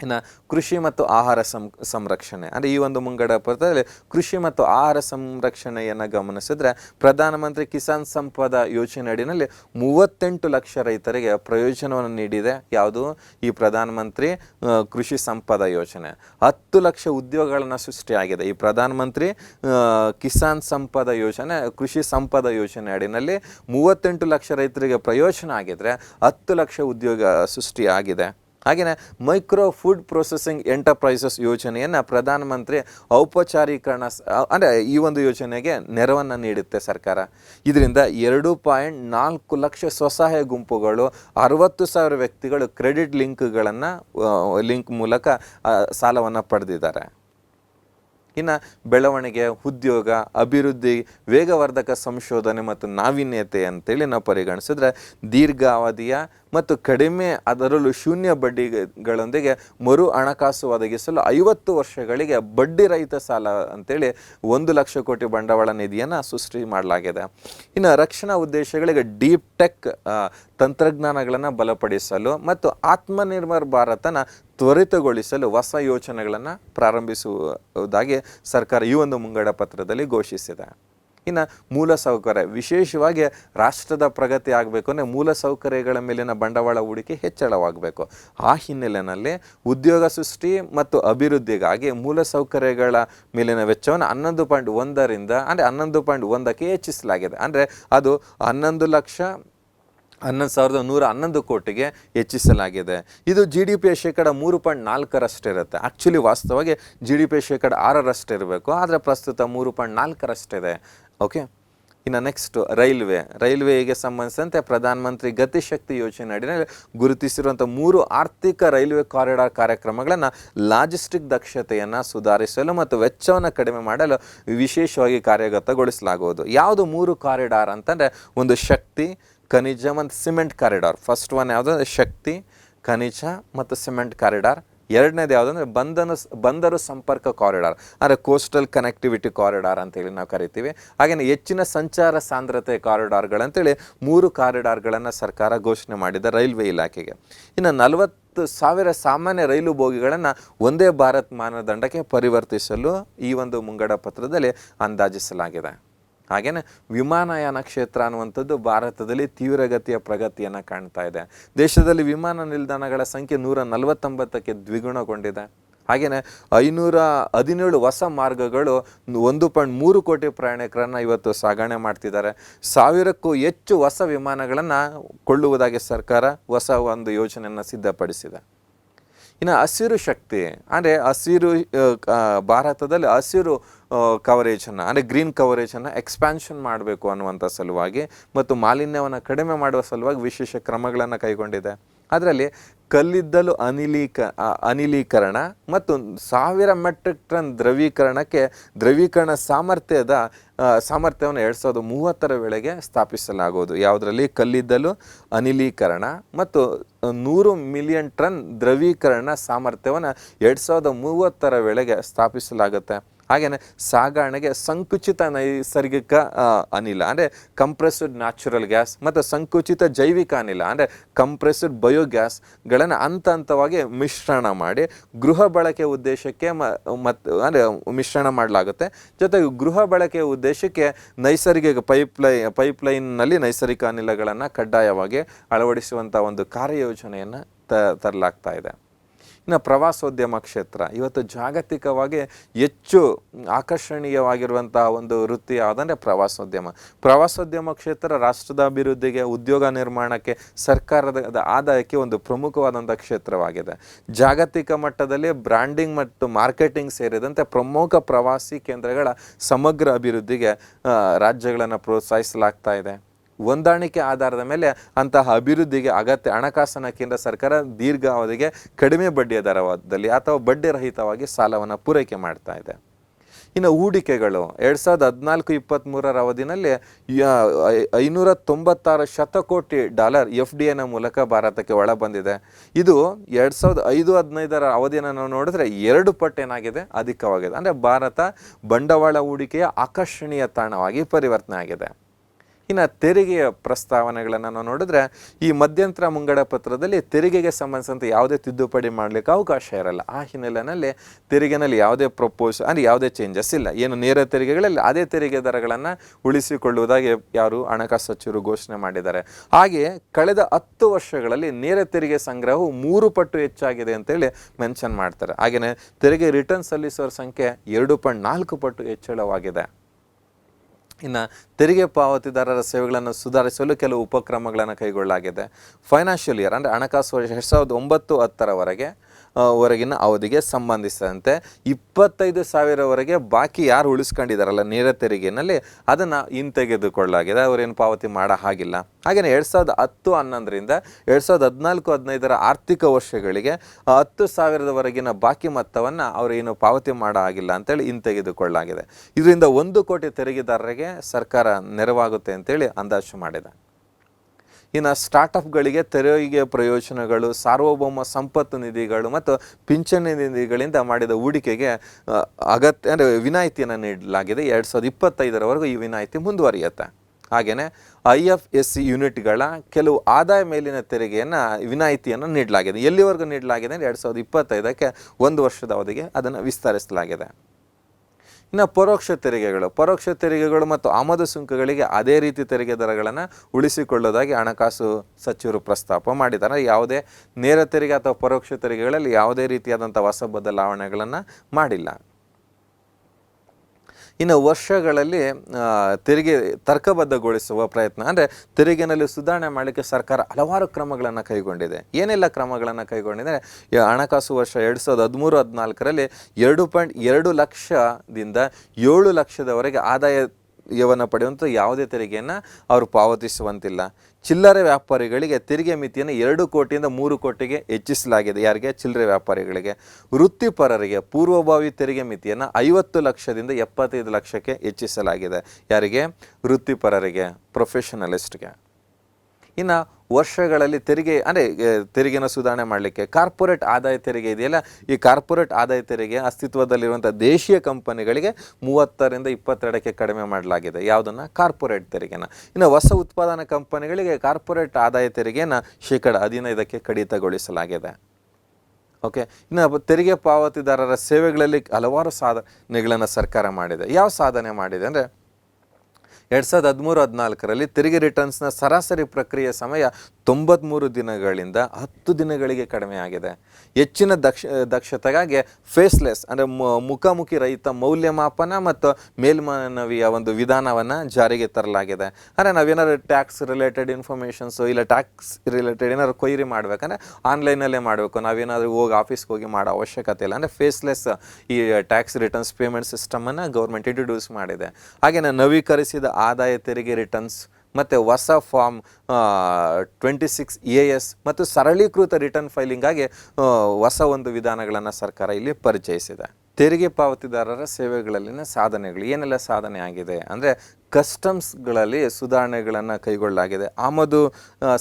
ಇನ್ನು ಕೃಷಿ ಮತ್ತು ಆಹಾರ ಸಂ, ಸಂರಕ್ಷಣೆ. ಅಂದರೆ ಈ ಒಂದು ಮುಂಗಡ ಪತ್ರದಲ್ಲಿ ಕೃಷಿ ಮತ್ತು ಆಹಾರ ಸಂರಕ್ಷಣೆಯನ್ನು ಗಮನಿಸಿದ್ರೆ ಪ್ರಧಾನಮಂತ್ರಿ ಕಿಸಾನ್ ಸಂಪದ ಯೋಜನೆ ಅಡಿನಲ್ಲಿ ಮೂವತ್ತೆಂಟು ಲಕ್ಷ ರೈತರಿಗೆ ಪ್ರಯೋಜನವನ್ನು ನೀಡಿದೆ. ಯಾವುದು? ಈ ಪ್ರಧಾನಮಂತ್ರಿ ಕೃಷಿ ಸಂಪದ ಯೋಜನೆ. ಹತ್ತು ಲಕ್ಷ ಉದ್ಯೋಗಗಳನ್ನು ಸೃಷ್ಟಿಯಾಗಿದೆ. ಈ ಪ್ರಧಾನಮಂತ್ರಿ ಕಿಸಾನ್ ಸಂಪದ ಯೋಜನೆ, ಕೃಷಿ ಸಂಪದ ಯೋಜನೆ ಅಡಿನಲ್ಲಿ ಮೂವತ್ತೆಂಟು ಲಕ್ಷ ರೈತರಿಗೆ ಪ್ರಯೋಜನ ಆಗಿದ್ರೆ ಹತ್ತು ಲಕ್ಷ ಉದ್ಯೋಗ ಸೃಷ್ಟಿಯಾಗಿದೆ. ಹಾಗೆಯೇ ಮೈಕ್ರೋ ಫುಡ್ ಪ್ರೊಸೆಸಿಂಗ್ ಎಂಟರ್ಪ್ರೈಸಸ್ ಯೋಜನೆಯನ್ನು ಪ್ರಧಾನಮಂತ್ರಿ ಔಪಚಾರೀಕರಣ ಅಂದರೆ ಈ ಒಂದು ಯೋಜನೆಗೆ ನೆರವನ್ನು ನೀಡುತ್ತೆ ಸರ್ಕಾರ. ಇದರಿಂದ ಎರಡು ಪಾಯಿಂಟ್ ನಾಲ್ಕು ಲಕ್ಷ ಸ್ವಸಹಾಯ ಗುಂಪುಗಳು, ಅರವತ್ತು ಸಾವಿರ ವ್ಯಕ್ತಿಗಳು ಕ್ರೆಡಿಟ್ ಲಿಂಕ್ಗಳನ್ನು ಲಿಂಕ್ ಮೂಲಕ ಸಾಲವನ್ನು ಪಡೆದಿದ್ದಾರೆ. ಇನ್ನು ಬೆಳವಣಿಗೆ, ಉದ್ಯೋಗ, ಅಭಿವೃದ್ಧಿ, ವೇಗವರ್ಧಕ ಸಂಶೋಧನೆ ಮತ್ತು ನಾವೀನ್ಯತೆ ಅಂತೇಳಿ ನಾವು ಪರಿಗಣಿಸಿದ್ರೆ ದೀರ್ಘಾವಧಿಯ ಮತ್ತು ಕಡಿಮೆ ಅದರಲ್ಲೂ ಶೂನ್ಯ ಬಡ್ಡಿಗಳೊಂದಿಗೆ ಮರು ಹಣಕಾಸು ಒದಗಿಸಲು ಐವತ್ತು ವರ್ಷಗಳಿಗೆ ಬಡ್ಡಿ ರಹಿತ ಸಾಲ ಅಂತೇಳಿ ಒಂದು ಲಕ್ಷ ಕೋಟಿ ಬಂಡವಾಳ ನಿಧಿಯನ್ನು ಸೃಷ್ಟಿ ಮಾಡಲಾಗಿದೆ. ಇನ್ನು ರಕ್ಷಣಾ ಉದ್ದೇಶಗಳಿಗೆ ಡೀಪ್ ಟೆಕ್ ತಂತ್ರಜ್ಞಾನಗಳನ್ನು ಬಲಪಡಿಸಲು ಮತ್ತು ಆತ್ಮನಿರ್ಭರ್ ಭಾರತನ ತ್ವರಿತಗೊಳಿಸಲು ಹೊಸ ಯೋಜನೆಗಳನ್ನು ಪ್ರಾರಂಭಿಸುವುದಾಗಿ ಸರ್ಕಾರ ಈ ಒಂದು ಮುಂಗಡ ಪತ್ರದಲ್ಲಿ ಘೋಷಿಸಿದೆ. ಇನ್ನು ಮೂಲ ಸೌಕರ್ಯ, ವಿಶೇಷವಾಗಿ ರಾಷ್ಟ್ರದ ಪ್ರಗತಿ ಆಗಬೇಕು ಅಂದರೆ ಮೂಲ ಸೌಕರ್ಯಗಳ ಮೇಲಿನ ಬಂಡವಾಳ ಹೂಡಿಕೆ ಹೆಚ್ಚಳವಾಗಬೇಕು. ಆ ಹಿನ್ನೆಲೆಯಲ್ಲಿ ಉದ್ಯೋಗ ಸೃಷ್ಟಿ ಮತ್ತು ಅಭಿವೃದ್ಧಿಗಾಗಿ ಮೂಲ ಸೌಕರ್ಯಗಳ ಮೇಲಿನ ವೆಚ್ಚವನ್ನು ಹನ್ನೊಂದು ಪಾಯಿಂಟ್ ಒಂದರಿಂದ ಅಂದರೆ ಹನ್ನೊಂದು ಪಾಯಿಂಟ್ ಒಂದಕ್ಕೆ ಹೆಚ್ಚಿಸಲಾಗಿದೆ. ಅಂದರೆ ಅದು ಹನ್ನೊಂದು ಲಕ್ಷ ಹನ್ನೊಂದು ಸಾವಿರದ ನೂರ ಹನ್ನೊಂದು ಕೋಟಿಗೆ ಹೆಚ್ಚಿಸಲಾಗಿದೆ. ಇದು ಜಿ ಡಿ ಪಿಯ ಶೇಕಡ ಮೂರು ಪಾಯಿಂಟ್ ನಾಲ್ಕರಷ್ಟಿರುತ್ತೆ ಆ್ಯಕ್ಚುಲಿ ವಾಸ್ತವವಾಗಿ ಜಿ ಡಿ ಪಿ ಶೇಕಡ ಆರರಷ್ಟಿರಬೇಕು ಆದರೆ ಪ್ರಸ್ತುತ ಮೂರು ಪಾಯಿಂಟ್ ನಾಲ್ಕರಷ್ಟಿದೆ ಓಕೆ ಇನ್ನು ನೆಕ್ಸ್ಟ್ ರೈಲ್ವೆ. ರೈಲ್ವೆಗೆ ಸಂಬಂಧಿಸಿದಂತೆ ಪ್ರಧಾನಮಂತ್ರಿ ಗತಿಶಕ್ತಿ ಯೋಜನೆ ಅಡಿಯಲ್ಲಿ ಗುರುತಿಸಿರುವಂಥ ಮೂರು ಆರ್ಥಿಕ ರೈಲ್ವೆ ಕಾರಿಡಾರ್ ಕಾರ್ಯಕ್ರಮಗಳನ್ನು ಲಾಜಿಸ್ಟಿಕ್ ದಕ್ಷತೆಯನ್ನು ಸುಧಾರಿಸಲು ಮತ್ತು ವೆಚ್ಚವನ್ನು ಕಡಿಮೆ ಮಾಡಲು ವಿಶೇಷವಾಗಿ ಕಾರ್ಯಗತಗೊಳಿಸಲಾಗುವುದು. ಯಾವುದು ಮೂರು ಕಾರಿಡಾರ್ ಅಂತಂದರೆ ಒಂದು ಶಕ್ತಿ ಖನಿಜ ಮತ್ತು ಸಿಮೆಂಟ್ ಕಾರಿಡಾರ್. ಫಸ್ಟ್ ಒನ್ ಯಾವುದಂದ್ರೆ ಶಕ್ತಿ, ಖನಿಜ ಮತ್ತು ಸಿಮೆಂಟ್ ಕಾರಿಡಾರ್. ಎರಡನೇದು ಯಾವುದಂದ್ರೆ ಬಂಧನ ಬಂದರು ಸಂಪರ್ಕ ಕಾರಿಡಾರ್. ಅಂದರೆ ಕೋಸ್ಟಲ್ ಕನೆಕ್ಟಿವಿಟಿ ಕಾರಿಡಾರ್ ಅಂತೇಳಿ ನಾವು ಕರಿತೀವಿ. ಹಾಗೆಯೇ ಹೆಚ್ಚಿನ ಸಂಚಾರ ಸಾಂದ್ರತೆ ಕಾರಿಡಾರ್ಗಳಂತೇಳಿ ಮೂರು ಕಾರಿಡಾರ್ಗಳನ್ನು ಸರ್ಕಾರ ಘೋಷಣೆ ಮಾಡಿದೆ ರೈಲ್ವೆ ಇಲಾಖೆಗೆ. ಇನ್ನು ನಲವತ್ತು ಸಾವಿರ ಸಾಮಾನ್ಯ ರೈಲು ಬೋಗಿಗಳನ್ನು ಒಂದೇ ಭಾರತ್ ಮಾನದಂಡಕ್ಕೆ ಪರಿವರ್ತಿಸಲು ಈ ಒಂದು ಮುಂಗಡ ಪತ್ರದಲ್ಲಿ ಅಂದಾಜಿಸಲಾಗಿದೆ. ಹಾಗೆಯೇ ವಿಮಾನಯಾನ ಕ್ಷೇತ್ರ ಅನ್ನುವಂಥದ್ದು ಭಾರತದಲ್ಲಿ ತೀವ್ರಗತಿಯ ಪ್ರಗತಿಯನ್ನು ಕಾಣ್ತಾ ಇದೆ. ದೇಶದಲ್ಲಿ ವಿಮಾನ ನಿಲ್ದಾಣಗಳ ಸಂಖ್ಯೆ ನೂರ ನಲವತ್ತೊಂಬತ್ತಕ್ಕೆ ದ್ವಿಗುಣಗೊಂಡಿದೆ. ಹಾಗೆಯೇ ಐನೂರ ಹದಿನೇಳು ಹೊಸ ಮಾರ್ಗಗಳು ಒಂದು ಪಾಯಿಂಟ್ ಮೂರು ಕೋಟಿ ಪ್ರಯಾಣಿಕರನ್ನು ಇವತ್ತು ಸಾಗಣೆ ಮಾಡ್ತಿದ್ದಾರೆ. ಸಾವಿರಕ್ಕೂ ಹೆಚ್ಚು ಹೊಸ ವಿಮಾನಗಳನ್ನು ಕೊಳ್ಳುವುದಾಗಿ ಸರ್ಕಾರ ಹೊಸ ಒಂದು ಯೋಜನೆಯನ್ನು ಸಿದ್ಧಪಡಿಸಿದೆ. ಇನ್ನು ಹಸಿರು ಶಕ್ತಿ, ಅಂದರೆ ಹಸಿರು ಭಾರತದಲ್ಲಿ ಹಸಿರು ಕವರೇಜನ್ನು ಅಂದರೆ ಗ್ರೀನ್ ಕವರೇಜನ್ನು ಎಕ್ಸ್ಪ್ಯಾನ್ಷನ್ ಮಾಡಬೇಕು ಅನ್ನುವಂಥ ಸಲುವಾಗಿ ಮತ್ತು ಮಾಲಿನ್ಯವನ್ನು ಕಡಿಮೆ ಮಾಡುವ ಸಲುವಾಗಿ ವಿಶೇಷ ಕ್ರಮಗಳನ್ನು ಕೈಗೊಂಡಿದೆ. ಅದರಲ್ಲಿ ಕಲ್ಲಿದ್ದಲು ಅನಿಲೀಕ ಅನಿಲೀಕರಣ ಮತ್ತು ಸಾವಿರ ಮೆಟ್ರಿಕ್ ಟನ್ ದ್ರವೀಕರಣಕ್ಕೆ ದ್ರವೀಕರಣ ಸಾಮರ್ಥ್ಯದ ಸಾಮರ್ಥ್ಯವನ್ನು ಎರಡು ಸಾವಿರದ ಮೂವತ್ತರ ವೇಳೆಗೆ ಸ್ಥಾಪಿಸಲಾಗುವುದು. ಯಾವುದರಲ್ಲಿ? ಕಲ್ಲಿದ್ದಲು ಅನಿಲೀಕರಣ ಮತ್ತು ನೂರು ಮಿಲಿಯನ್ ಟನ್ ದ್ರವೀಕರಣ ಸಾಮರ್ಥ್ಯವನ್ನು ಎರಡು ಸಾವಿರದ ಮೂವತ್ತರ ವೇಳೆಗೆ ಸ್ಥಾಪಿಸಲಾಗುತ್ತೆ. ಹಾಗೆಯೇ ಸಾಗಣೆಗೆ ಸಂಕುಚಿತ ನೈಸರ್ಗಿಕ ಅನಿಲ, ಅಂದರೆ ಕಂಪ್ರೆಸ್ಡ್ ನ್ಯಾಚುರಲ್ ಗ್ಯಾಸ್ ಮತ್ತು ಸಂಕುಚಿತ ಜೈವಿಕ ಅನಿಲ, ಅಂದರೆ ಕಂಪ್ರೆಸ್ಡ್ ಬಯೋಗ್ಯಾಸ್ಗಳನ್ನು ಹಂತ ಹಂತವಾಗಿ ಮಿಶ್ರಣ ಮಾಡಿ ಗೃಹ ಬಳಕೆ ಉದ್ದೇಶಕ್ಕೆ ಮತ್ತು ಅಂದರೆ ಮಿಶ್ರಣ ಮಾಡಲಾಗುತ್ತೆ. ಜೊತೆಗೆ ಗೃಹ ಬಳಕೆ ಉದ್ದೇಶಕ್ಕೆ ನೈಸರ್ಗಿಕ ಪೈಪ್ಲೈ ಪೈಪ್ಲೈನ್ನಲ್ಲಿ ನೈಸರ್ಗಿಕ ಅನಿಲಗಳನ್ನು ಕಡ್ಡಾಯವಾಗಿ ಅಳವಡಿಸುವಂಥ ಒಂದು ಕಾರ್ಯಯೋಜನೆಯನ್ನು ತ, ತರಲಾಗ್ತಾ ಇದೆ. ಇನ್ನು ಪ್ರವಾಸೋದ್ಯಮ ಕ್ಷೇತ್ರ. ಇವತ್ತು ಜಾಗತಿಕವಾಗಿ ಹೆಚ್ಚು ಆಕರ್ಷಣೀಯವಾಗಿರುವಂತಹ ಒಂದು ವೃತ್ತಿ ಯಾವುದಂದ್ರೆ ಪ್ರವಾಸೋದ್ಯಮ. ಪ್ರವಾಸೋದ್ಯಮ ಕ್ಷೇತ್ರ ರಾಷ್ಟ್ರದ ಅಭಿವೃದ್ಧಿಗೆ ಉದ್ಯೋಗ ನಿರ್ಮಾಣಕ್ಕೆ, ಸರ್ಕಾರದ ಆದಾಯಕ್ಕೆ ಒಂದು ಪ್ರಮುಖವಾದಂಥ ಕ್ಷೇತ್ರವಾಗಿದೆ. ಜಾಗತಿಕ ಮಟ್ಟದಲ್ಲಿ ಬ್ರ್ಯಾಂಡಿಂಗ್ ಮತ್ತು ಮಾರ್ಕೆಟಿಂಗ್ ಸೇರಿದಂತೆ ಪ್ರಮುಖ ಪ್ರವಾಸಿ ಕೇಂದ್ರಗಳ ಸಮಗ್ರ ಅಭಿವೃದ್ಧಿಗೆ ರಾಜ್ಯಗಳನ್ನು ಪ್ರೋತ್ಸಾಹಿಸಲಾಗ್ತಾ ಇದೆ. ಹೊಂದಾಣಿಕೆ ಆಧಾರದ ಮೇಲೆ ಅಂತಹ ಅಭಿವೃದ್ಧಿಗೆ ಅಗತ್ಯ ಹಣಕಾಸಿನ ಕೇಂದ್ರ ಸರ್ಕಾರ ದೀರ್ಘಾವಧಿಗೆ ಕಡಿಮೆ ಬಡ್ಡಿಯ ದರದಲ್ಲಿ ಅಥವಾ ಬಡ್ಡಿ ರಹಿತವಾಗಿ ಸಾಲವನ್ನು ಪೂರೈಕೆ ಮಾಡ್ತಾ ಇದೆ. ಇನ್ನು ಹೂಡಿಕೆಗಳು ಎರಡು ಸಾವಿರದ ಹದಿನಾಲ್ಕು ಇಪ್ಪತ್ತ್ಮೂರರ ಅವಧಿನಲ್ಲಿ ಐನೂರ ತೊಂಬತ್ತಾರು ಶತಕೋಟಿ ಡಾಲರ್ ಎಫ್ ಡಿ ಎನ ಮೂಲಕ ಭಾರತಕ್ಕೆ ಒಳ ಬಂದಿದೆ ಇದು ಎರಡು ಸಾವಿರದ ಐದು ಹದಿನೈದರ ಅವಧಿಯನ್ನು ನಾವು ನೋಡಿದ್ರೆ ಎರಡು ಪಟ್ಟು ಏನಾಗಿದೆ? ಅಧಿಕವಾಗಿದೆ. ಅಂದರೆ ಭಾರತ ಬಂಡವಾಳ ಹೂಡಿಕೆಯ ಆಕರ್ಷಣೀಯ ತಾಣವಾಗಿ ಪರಿವರ್ತನೆ ಆಗಿದೆ. ಇನ್ನು ತೆರಿಗೆಯ ಪ್ರಸ್ತಾವನೆಗಳನ್ನು ನಾವು ನೋಡಿದ್ರೆ ಈ ಮಧ್ಯಂತರ ಮುಂಗಡ ಪತ್ರದಲ್ಲಿ ತೆರಿಗೆಗೆ ಸಂಬಂಧಿಸಿದಂತೆ ಯಾವುದೇ ತಿದ್ದುಪಡಿ ಮಾಡಲಿಕ್ಕೆ ಅವಕಾಶ ಇರಲ್ಲ. ಆ ಹಿನ್ನೆಲೆಯಲ್ಲಿ ತೆರಿಗೆನಲ್ಲಿ ಯಾವುದೇ ಪ್ರಪೋಸ್ ಅಂದರೆ ಯಾವುದೇ ಚೇಂಜಸ್ ಇಲ್ಲ. ಏನು ನೇರ ತೆರಿಗೆಗಳಲ್ಲಿ, ಅದೇ ತೆರಿಗೆ ದರಗಳನ್ನು ಉಳಿಸಿಕೊಳ್ಳುವುದಾಗಿ ಯಾರು ಹಣಕಾಸು ಸಚಿವರು ಘೋಷಣೆ ಮಾಡಿದ್ದಾರೆ. ಹಾಗೆಯೇ ಕಳೆದ ಹತ್ತು ವರ್ಷಗಳಲ್ಲಿ ನೇರ ತೆರಿಗೆ ಸಂಗ್ರಹವು ಮೂರು ಪಟ್ಟು ಹೆಚ್ಚಾಗಿದೆ ಅಂತೇಳಿ ಮೆನ್ಷನ್ ಮಾಡ್ತಾರೆ. ಹಾಗೆಯೇ ತೆರಿಗೆ ರಿಟರ್ನ್ ಸಲ್ಲಿಸುವ ಸಂಖ್ಯೆ ಎರಡು ಪಾಯಿಂಟ್ ನಾಲ್ಕು ಪಟ್ಟು ಹೆಚ್ಚಳವಾಗಿದೆ. ಇನ್ನು ತೆರಿಗೆ ಪಾವತಿದಾರರ ಸೇವೆಗಳನ್ನು ಸುಧಾರಿಸಲು ಕೆಲವು ಉಪಕ್ರಮಗಳನ್ನು ಕೈಗೊಳ್ಳಲಾಗಿದೆ. ಫೈನಾನ್ಷಿಯಲ್ ಇಯರ್ ಅಂದರೆ ಹಣಕಾಸು ವರ್ಷ ಎರಡು ಸಾವಿರದ ಒಂಬತ್ತು ಹತ್ತರವರೆಗೆ ವರೆಗಿನ ಅವಧಿಗೆ ಸಂಬಂಧಿಸಿದಂತೆ ಇಪ್ಪತ್ತೈದು ಸಾವಿರವರೆಗೆ ಬಾಕಿ ಯಾರು ಉಳಿಸ್ಕೊಂಡಿದ್ದಾರಲ್ಲ ನೇರ ತೆರಿಗೆನಲ್ಲಿ ಅದನ್ನು ಹಿಂತೆಗೆದುಕೊಳ್ಳಲಾಗಿದೆ. ಅವರೇನು ಪಾವತಿ ಮಾಡೋ ಹಾಗಿಲ್ಲ. ಹಾಗೆಯೇ ಎರಡು ಸಾವಿರದ ಹತ್ತು ಹನ್ನೊಂದರಿಂದ ಎರಡು ಸಾವಿರದ ಹದಿನಾಲ್ಕು, ಹದಿನೈದರ ಆರ್ಥಿಕ ವರ್ಷಗಳಿಗೆ ಹತ್ತು ಸಾವಿರದವರೆಗಿನ ಬಾಕಿ ಮೊತ್ತವನ್ನು ಅವರೇನು ಪಾವತಿ ಮಾಡೋ ಹಾಗಿಲ್ಲ ಅಂತೇಳಿ ಹಿಂತೆಗೆದುಕೊಳ್ಳಲಾಗಿದೆ. ಇದರಿಂದ ಒಂದು ಕೋಟಿ ತೆರಿಗೆದಾರರಿಗೆ ಸರ್ಕಾರ ನೆರವಾಗುತ್ತೆ ಅಂತೇಳಿ ಅಂದಾಜು ಮಾಡಿದೆ ಇನ್ನು ಸ್ಟಾರ್ಟಪ್ಗಳಿಗೆ ತೆರಿಗೆ ಪ್ರಯೋಜನಗಳು, ಸಾರ್ವಭೌಮ ಸಂಪತ್ತು ನಿಧಿಗಳು ಮತ್ತು ಪಿಂಚಣಿ ನಿಧಿಗಳಿಂದ ಮಾಡಿದ ಹೂಡಿಕೆಗೆ ಅಗತ್ಯ, ಅಂದರೆ ವಿನಾಯಿತಿಯನ್ನು ನೀಡಲಾಗಿದೆ. ಎರಡು ಸಾವಿರದ ಇಪ್ಪತ್ತೈದರವರೆಗೂ ಈ ವಿನಾಯಿತಿ ಮುಂದುವರಿಯುತ್ತೆ. ಹಾಗೆಯೇ ಐ ಎಫ್ ಎಸ್ ಸಿ ಯೂನಿಟ್ಗಳ ಕೆಲವು ಆದಾಯ ಮೇಲಿನ ತೆರಿಗೆಯನ್ನು, ವಿನಾಯಿತಿಯನ್ನು ನೀಡಲಾಗಿದೆ. ಎಲ್ಲಿವರೆಗೂ ನೀಡಲಾಗಿದೆ ಅಂದರೆ ಎರಡು ಸಾವಿರದ ಇಪ್ಪತ್ತೈದಕ್ಕೆ ಒಂದು ವರ್ಷದ ಅವಧಿಗೆ ಅದನ್ನು ವಿಸ್ತರಿಸಲಾಗಿದೆ. ಇನ್ನು ಪರೋಕ್ಷ ತೆರಿಗೆಗಳು ಪರೋಕ್ಷ ತೆರಿಗೆಗಳು ಮತ್ತು ಆಮದು ಸುಂಕಗಳಿಗೆ ಅದೇ ರೀತಿ ತೆರಿಗೆ ದರಗಳನ್ನು ಉಳಿಸಿಕೊಳ್ಳೋದಾಗಿ ಹಣಕಾಸು ಸಚಿವರು ಪ್ರಸ್ತಾಪ ಮಾಡಿದ್ದಾರೆ. ಯಾವುದೇ ನೇರ ತೆರಿಗೆ ಅಥವಾ ಪರೋಕ್ಷ ತೆರಿಗೆಗಳಲ್ಲಿ ಯಾವುದೇ ರೀತಿಯಾದಂಥ ಹೊಸ ಬದಲಾವಣೆಗಳನ್ನು ಮಾಡಿಲ್ಲ. ಇನ್ನು ವರ್ಷಗಳಲ್ಲಿ ತೆರಿಗೆ ತರ್ಕಬದ್ಧಗೊಳಿಸುವ ಪ್ರಯತ್ನ, ಅಂದರೆ ತೆರಿಗೆನಲ್ಲಿ ಸುಧಾರಣೆ ಮಾಡಲಿಕ್ಕೆ ಸರ್ಕಾರ ಹಲವಾರು ಕ್ರಮಗಳನ್ನು ಕೈಗೊಂಡಿದೆ. ಏನೆಲ್ಲ ಕ್ರಮಗಳನ್ನು ಕೈಗೊಂಡಿದೆ? ಹಣಕಾಸು ವರ್ಷ ಎರಡು ಸಾವಿರದ ಹದಿಮೂರು, ಹದಿನಾಲ್ಕರಲ್ಲಿ ಎರಡು ಪಾಯಿಂಟ್ ಎರಡು ಲಕ್ಷದಿಂದ ಏಳು ಲಕ್ಷದವರೆಗೆ ಆದಾಯ ಪಡೆಯುವಂಥ ಯಾವುದೇ ತೆರಿಗೆಯನ್ನು ಅವರು ಪಾವತಿಸುವಂತಿಲ್ಲ. ಚಿಲ್ಲರೆ ವ್ಯಾಪಾರಿಗಳಿಗೆ ತೆರಿಗೆ ಮಿತಿಯನ್ನು ಎರಡು ಕೋಟಿಯಿಂದ ಮೂರು ಕೋಟಿಗೆ ಹೆಚ್ಚಿಸಲಾಗಿದೆ. ಯಾರಿಗೆ? ಚಿಲ್ಲರೆ ವ್ಯಾಪಾರಿಗಳಿಗೆ. ವೃತ್ತಿಪರರಿಗೆ ಪೂರ್ವಭಾವಿ ತೆರಿಗೆ ಮಿತಿಯನ್ನು ಐವತ್ತು ಲಕ್ಷದಿಂದ ಎಪ್ಪತ್ತೈದು ಲಕ್ಷಕ್ಕೆ ಹೆಚ್ಚಿಸಲಾಗಿದೆ. ಯಾರಿಗೆ? ವೃತ್ತಿಪರರಿಗೆ ಪ್ರೊಫೆಷನಲಿಸ್ಟ್ಗೆ ಇನ್ನು ವರ್ಷಗಳಲ್ಲಿ ತೆರಿಗೆ, ಅಂದರೆ ತೆರಿಗೆನ ಸುಧಾರಣೆ ಮಾಡಲಿಕ್ಕೆ ಕಾರ್ಪೊರೇಟ್ ಆದಾಯ ತೆರಿಗೆ ಇದೆಯಲ್ಲ, ಈ ಕಾರ್ಪೊರೇಟ್ ಆದಾಯ ತೆರಿಗೆ ಅಸ್ತಿತ್ವದಲ್ಲಿರುವಂಥ ದೇಶೀಯ ಕಂಪನಿಗಳಿಗೆ ಮೂವತ್ತರಿಂದ ಇಪ್ಪತ್ತೆರಡಕ್ಕೆ ಕಡಿಮೆ ಮಾಡಲಾಗಿದೆ. ಯಾವುದನ್ನು? ಕಾರ್ಪೊರೇಟ್ ತೆರಿಗೆನ. ಇನ್ನು ಹೊಸ ಉತ್ಪಾದನಾ ಕಂಪನಿಗಳಿಗೆ ಕಾರ್ಪೊರೇಟ್ ಆದಾಯ ತೆರಿಗೆಯನ್ನು ಶೇಕಡ ಹದಿನೈದಕ್ಕೆ ಕಡಿತಗೊಳಿಸಲಾಗಿದೆ. ಓಕೆ? ಇನ್ನು ತೆರಿಗೆ ಪಾವತಿದಾರರ ಸೇವೆಗಳಲ್ಲಿ ಹಲವಾರು ಸಾಧನೆಗಳನ್ನು ಸರ್ಕಾರ ಮಾಡಿದೆ. ಯಾವ ಸಾಧನೆ ಮಾಡಿದೆ? ಅಂದರೆ ಎರಡು ಸಾವಿರದ ಹದಿಮೂರು ಹದಿನಾಲ್ಕರಲ್ಲಿ ತೆರಿಗೆ ರಿಟರ್ನ್ಸ್ನ ಸರಾಸರಿ ಪ್ರಕ್ರಿಯೆ ಸಮಯ ತೊಂಬತ್ತ್ಮೂರು ದಿನಗಳಿಂದ ಹತ್ತು ದಿನಗಳಿಗೆ ಕಡಿಮೆ ಆಗಿದೆ. ಹೆಚ್ಚಿನ ದಕ್ಷ, ದಕ್ಷತೆಗಾಗಿ ಫೇಸ್ಲೆಸ್ ಅಂದರೆ ಮುಖಾಮುಖಿ ರಹಿತ ಮೌಲ್ಯಮಾಪನ ಮತ್ತು ಮೇಲ್ಮನವಿಯ ಒಂದು ವಿಧಾನವನ್ನು ಜಾರಿಗೆ ತರಲಾಗಿದೆ. ಅಂದರೆ ನಾವೇನಾದ್ರು ಟ್ಯಾಕ್ಸ್ ರಿಲೇಟೆಡ್ ಇನ್ಫಾರ್ಮೇಷನ್ಸು ಇಲ್ಲ ಟ್ಯಾಕ್ಸ್ ರಿಲೇಟೆಡ್ ಏನಾದ್ರು ಕೊಯ್ರಿ ಮಾಡಬೇಕಂದ್ರೆ ಆನ್ಲೈನಲ್ಲೇ ಮಾಡಬೇಕು. ನಾವೇನಾದರೂ ಹೋಗಿ ಆಫೀಸ್ಗೆ ಹೋಗಿ ಮಾಡೋ ಅವಶ್ಯಕತೆ ಇಲ್ಲ. ಅಂದರೆ ಫೇಸ್ಲೆಸ್ ಈ ಟ್ಯಾಕ್ಸ್ ರಿಟರ್ನ್ಸ್ ಪೇಮೆಂಟ್ ಸಿಸ್ಟಮನ್ನು ಗೌರ್ಮೆಂಟ್ ಇಂಟ್ರೊಡ್ಯೂಸ್ ಮಾಡಿದೆ. ಹಾಗೆಯೇ ನವೀಕರಿಸಿದ ಆದಾಯ ತೆರಿಗೆ ರಿಟರ್ನ್ಸ್ ಮತ್ತು ಹೊಸ form twenty six A S ಮತ್ತು ಸರಳೀಕೃತ ರಿಟರ್ನ್ ಫೈಲಿಂಗಾಗಿ ಹೊಸ ಒಂದು ವಿಧಾನಗಳನ್ನು ಸರ್ಕಾರ ಇಲ್ಲಿ ಪರಿಚಯಿಸಿದೆ. ತೆರಿಗೆ ಪಾವತಿದಾರರ ಸೇವೆಗಳಲ್ಲಿನ ಸಾಧನೆಗಳು, ಏನೆಲ್ಲ ಸಾಧನೆ ಆಗಿದೆ? ಅಂದರೆ ಕಸ್ಟಮ್ಸ್ಗಳಲ್ಲಿ ಸುಧಾರಣೆಗಳನ್ನು ಕೈಗೊಳ್ಳಲಾಗಿದೆ. ಆಮದು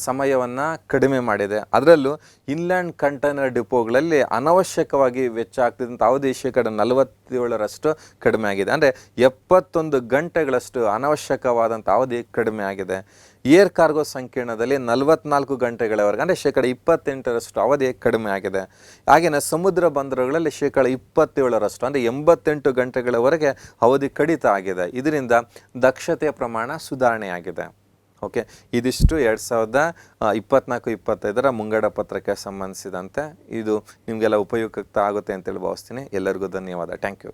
ಸಮಯವನ್ನು ಕಡಿಮೆ ಮಾಡಿದೆ. ಅದರಲ್ಲೂ ಇನ್ಲ್ಯಾಂಡ್ ಕಂಟೈನರ್ ಡಿಪೋಗಳಲ್ಲಿ ಅನವಶ್ಯಕವಾಗಿ ವೆಚ್ಚ ಆಗ್ತಿದ್ದಂಥ ಅವಧಿ ಶೇಕಡ ನಲವತ್ತೇಳರಷ್ಟು ಕಡಿಮೆ ಆಗಿದೆ. ಅಂದರೆ ಎಪ್ಪತ್ತೊಂದು ಗಂಟೆಗಳಷ್ಟು ಅನವಶ್ಯಕವಾದಂಥ ಅವಧಿ ಕಡಿಮೆ ಆಗಿದೆ. ಏರ್ ಕಾರ್ಗೋ ಸಂಕೀರ್ಣದಲ್ಲಿ ನಲವತ್ನಾಲ್ಕು ಗಂಟೆಗಳವರೆಗೆ, ಅಂದರೆ ಶೇಕಡ ಇಪ್ಪತ್ತೆಂಟರಷ್ಟು ಅವಧಿ ಕಡಿಮೆ ಆಗಿದೆ. ಹಾಗೆಯೇ ಸಮುದ್ರ ಬಂದರುಗಳಲ್ಲಿ ಶೇಕಡ ಇಪ್ಪತ್ತೇಳರಷ್ಟು, ಅಂದರೆ ಎಂಬತ್ತೆಂಟು ಗಂಟೆಗಳವರೆಗೆ ಅವಧಿ ಕಡಿತ ಆಗಿದೆ. ಇದರಿಂದ ದಕ್ಷತೆಯ ಪ್ರಮಾಣ ಸುಧಾರಣೆಯಾಗಿದೆ. ಓಕೆ, ಇದಿಷ್ಟು ಎರಡು ಸಾವಿರದ ಇಪ್ಪತ್ನಾಲ್ಕು, ಇಪ್ಪತ್ತೈದರ ಮುಂಗಡ ಪತ್ರಕ್ಕೆ ಸಂಬಂಧಿಸಿದಂತೆ ಇದು ನಿಮಗೆಲ್ಲ ಉಪಯುಕ್ತ ಆಗುತ್ತೆ ಅಂತೇಳಿ ಭಾವಿಸ್ತೀನಿ. ಎಲ್ಲರಿಗೂ ಧನ್ಯವಾದ. Thank you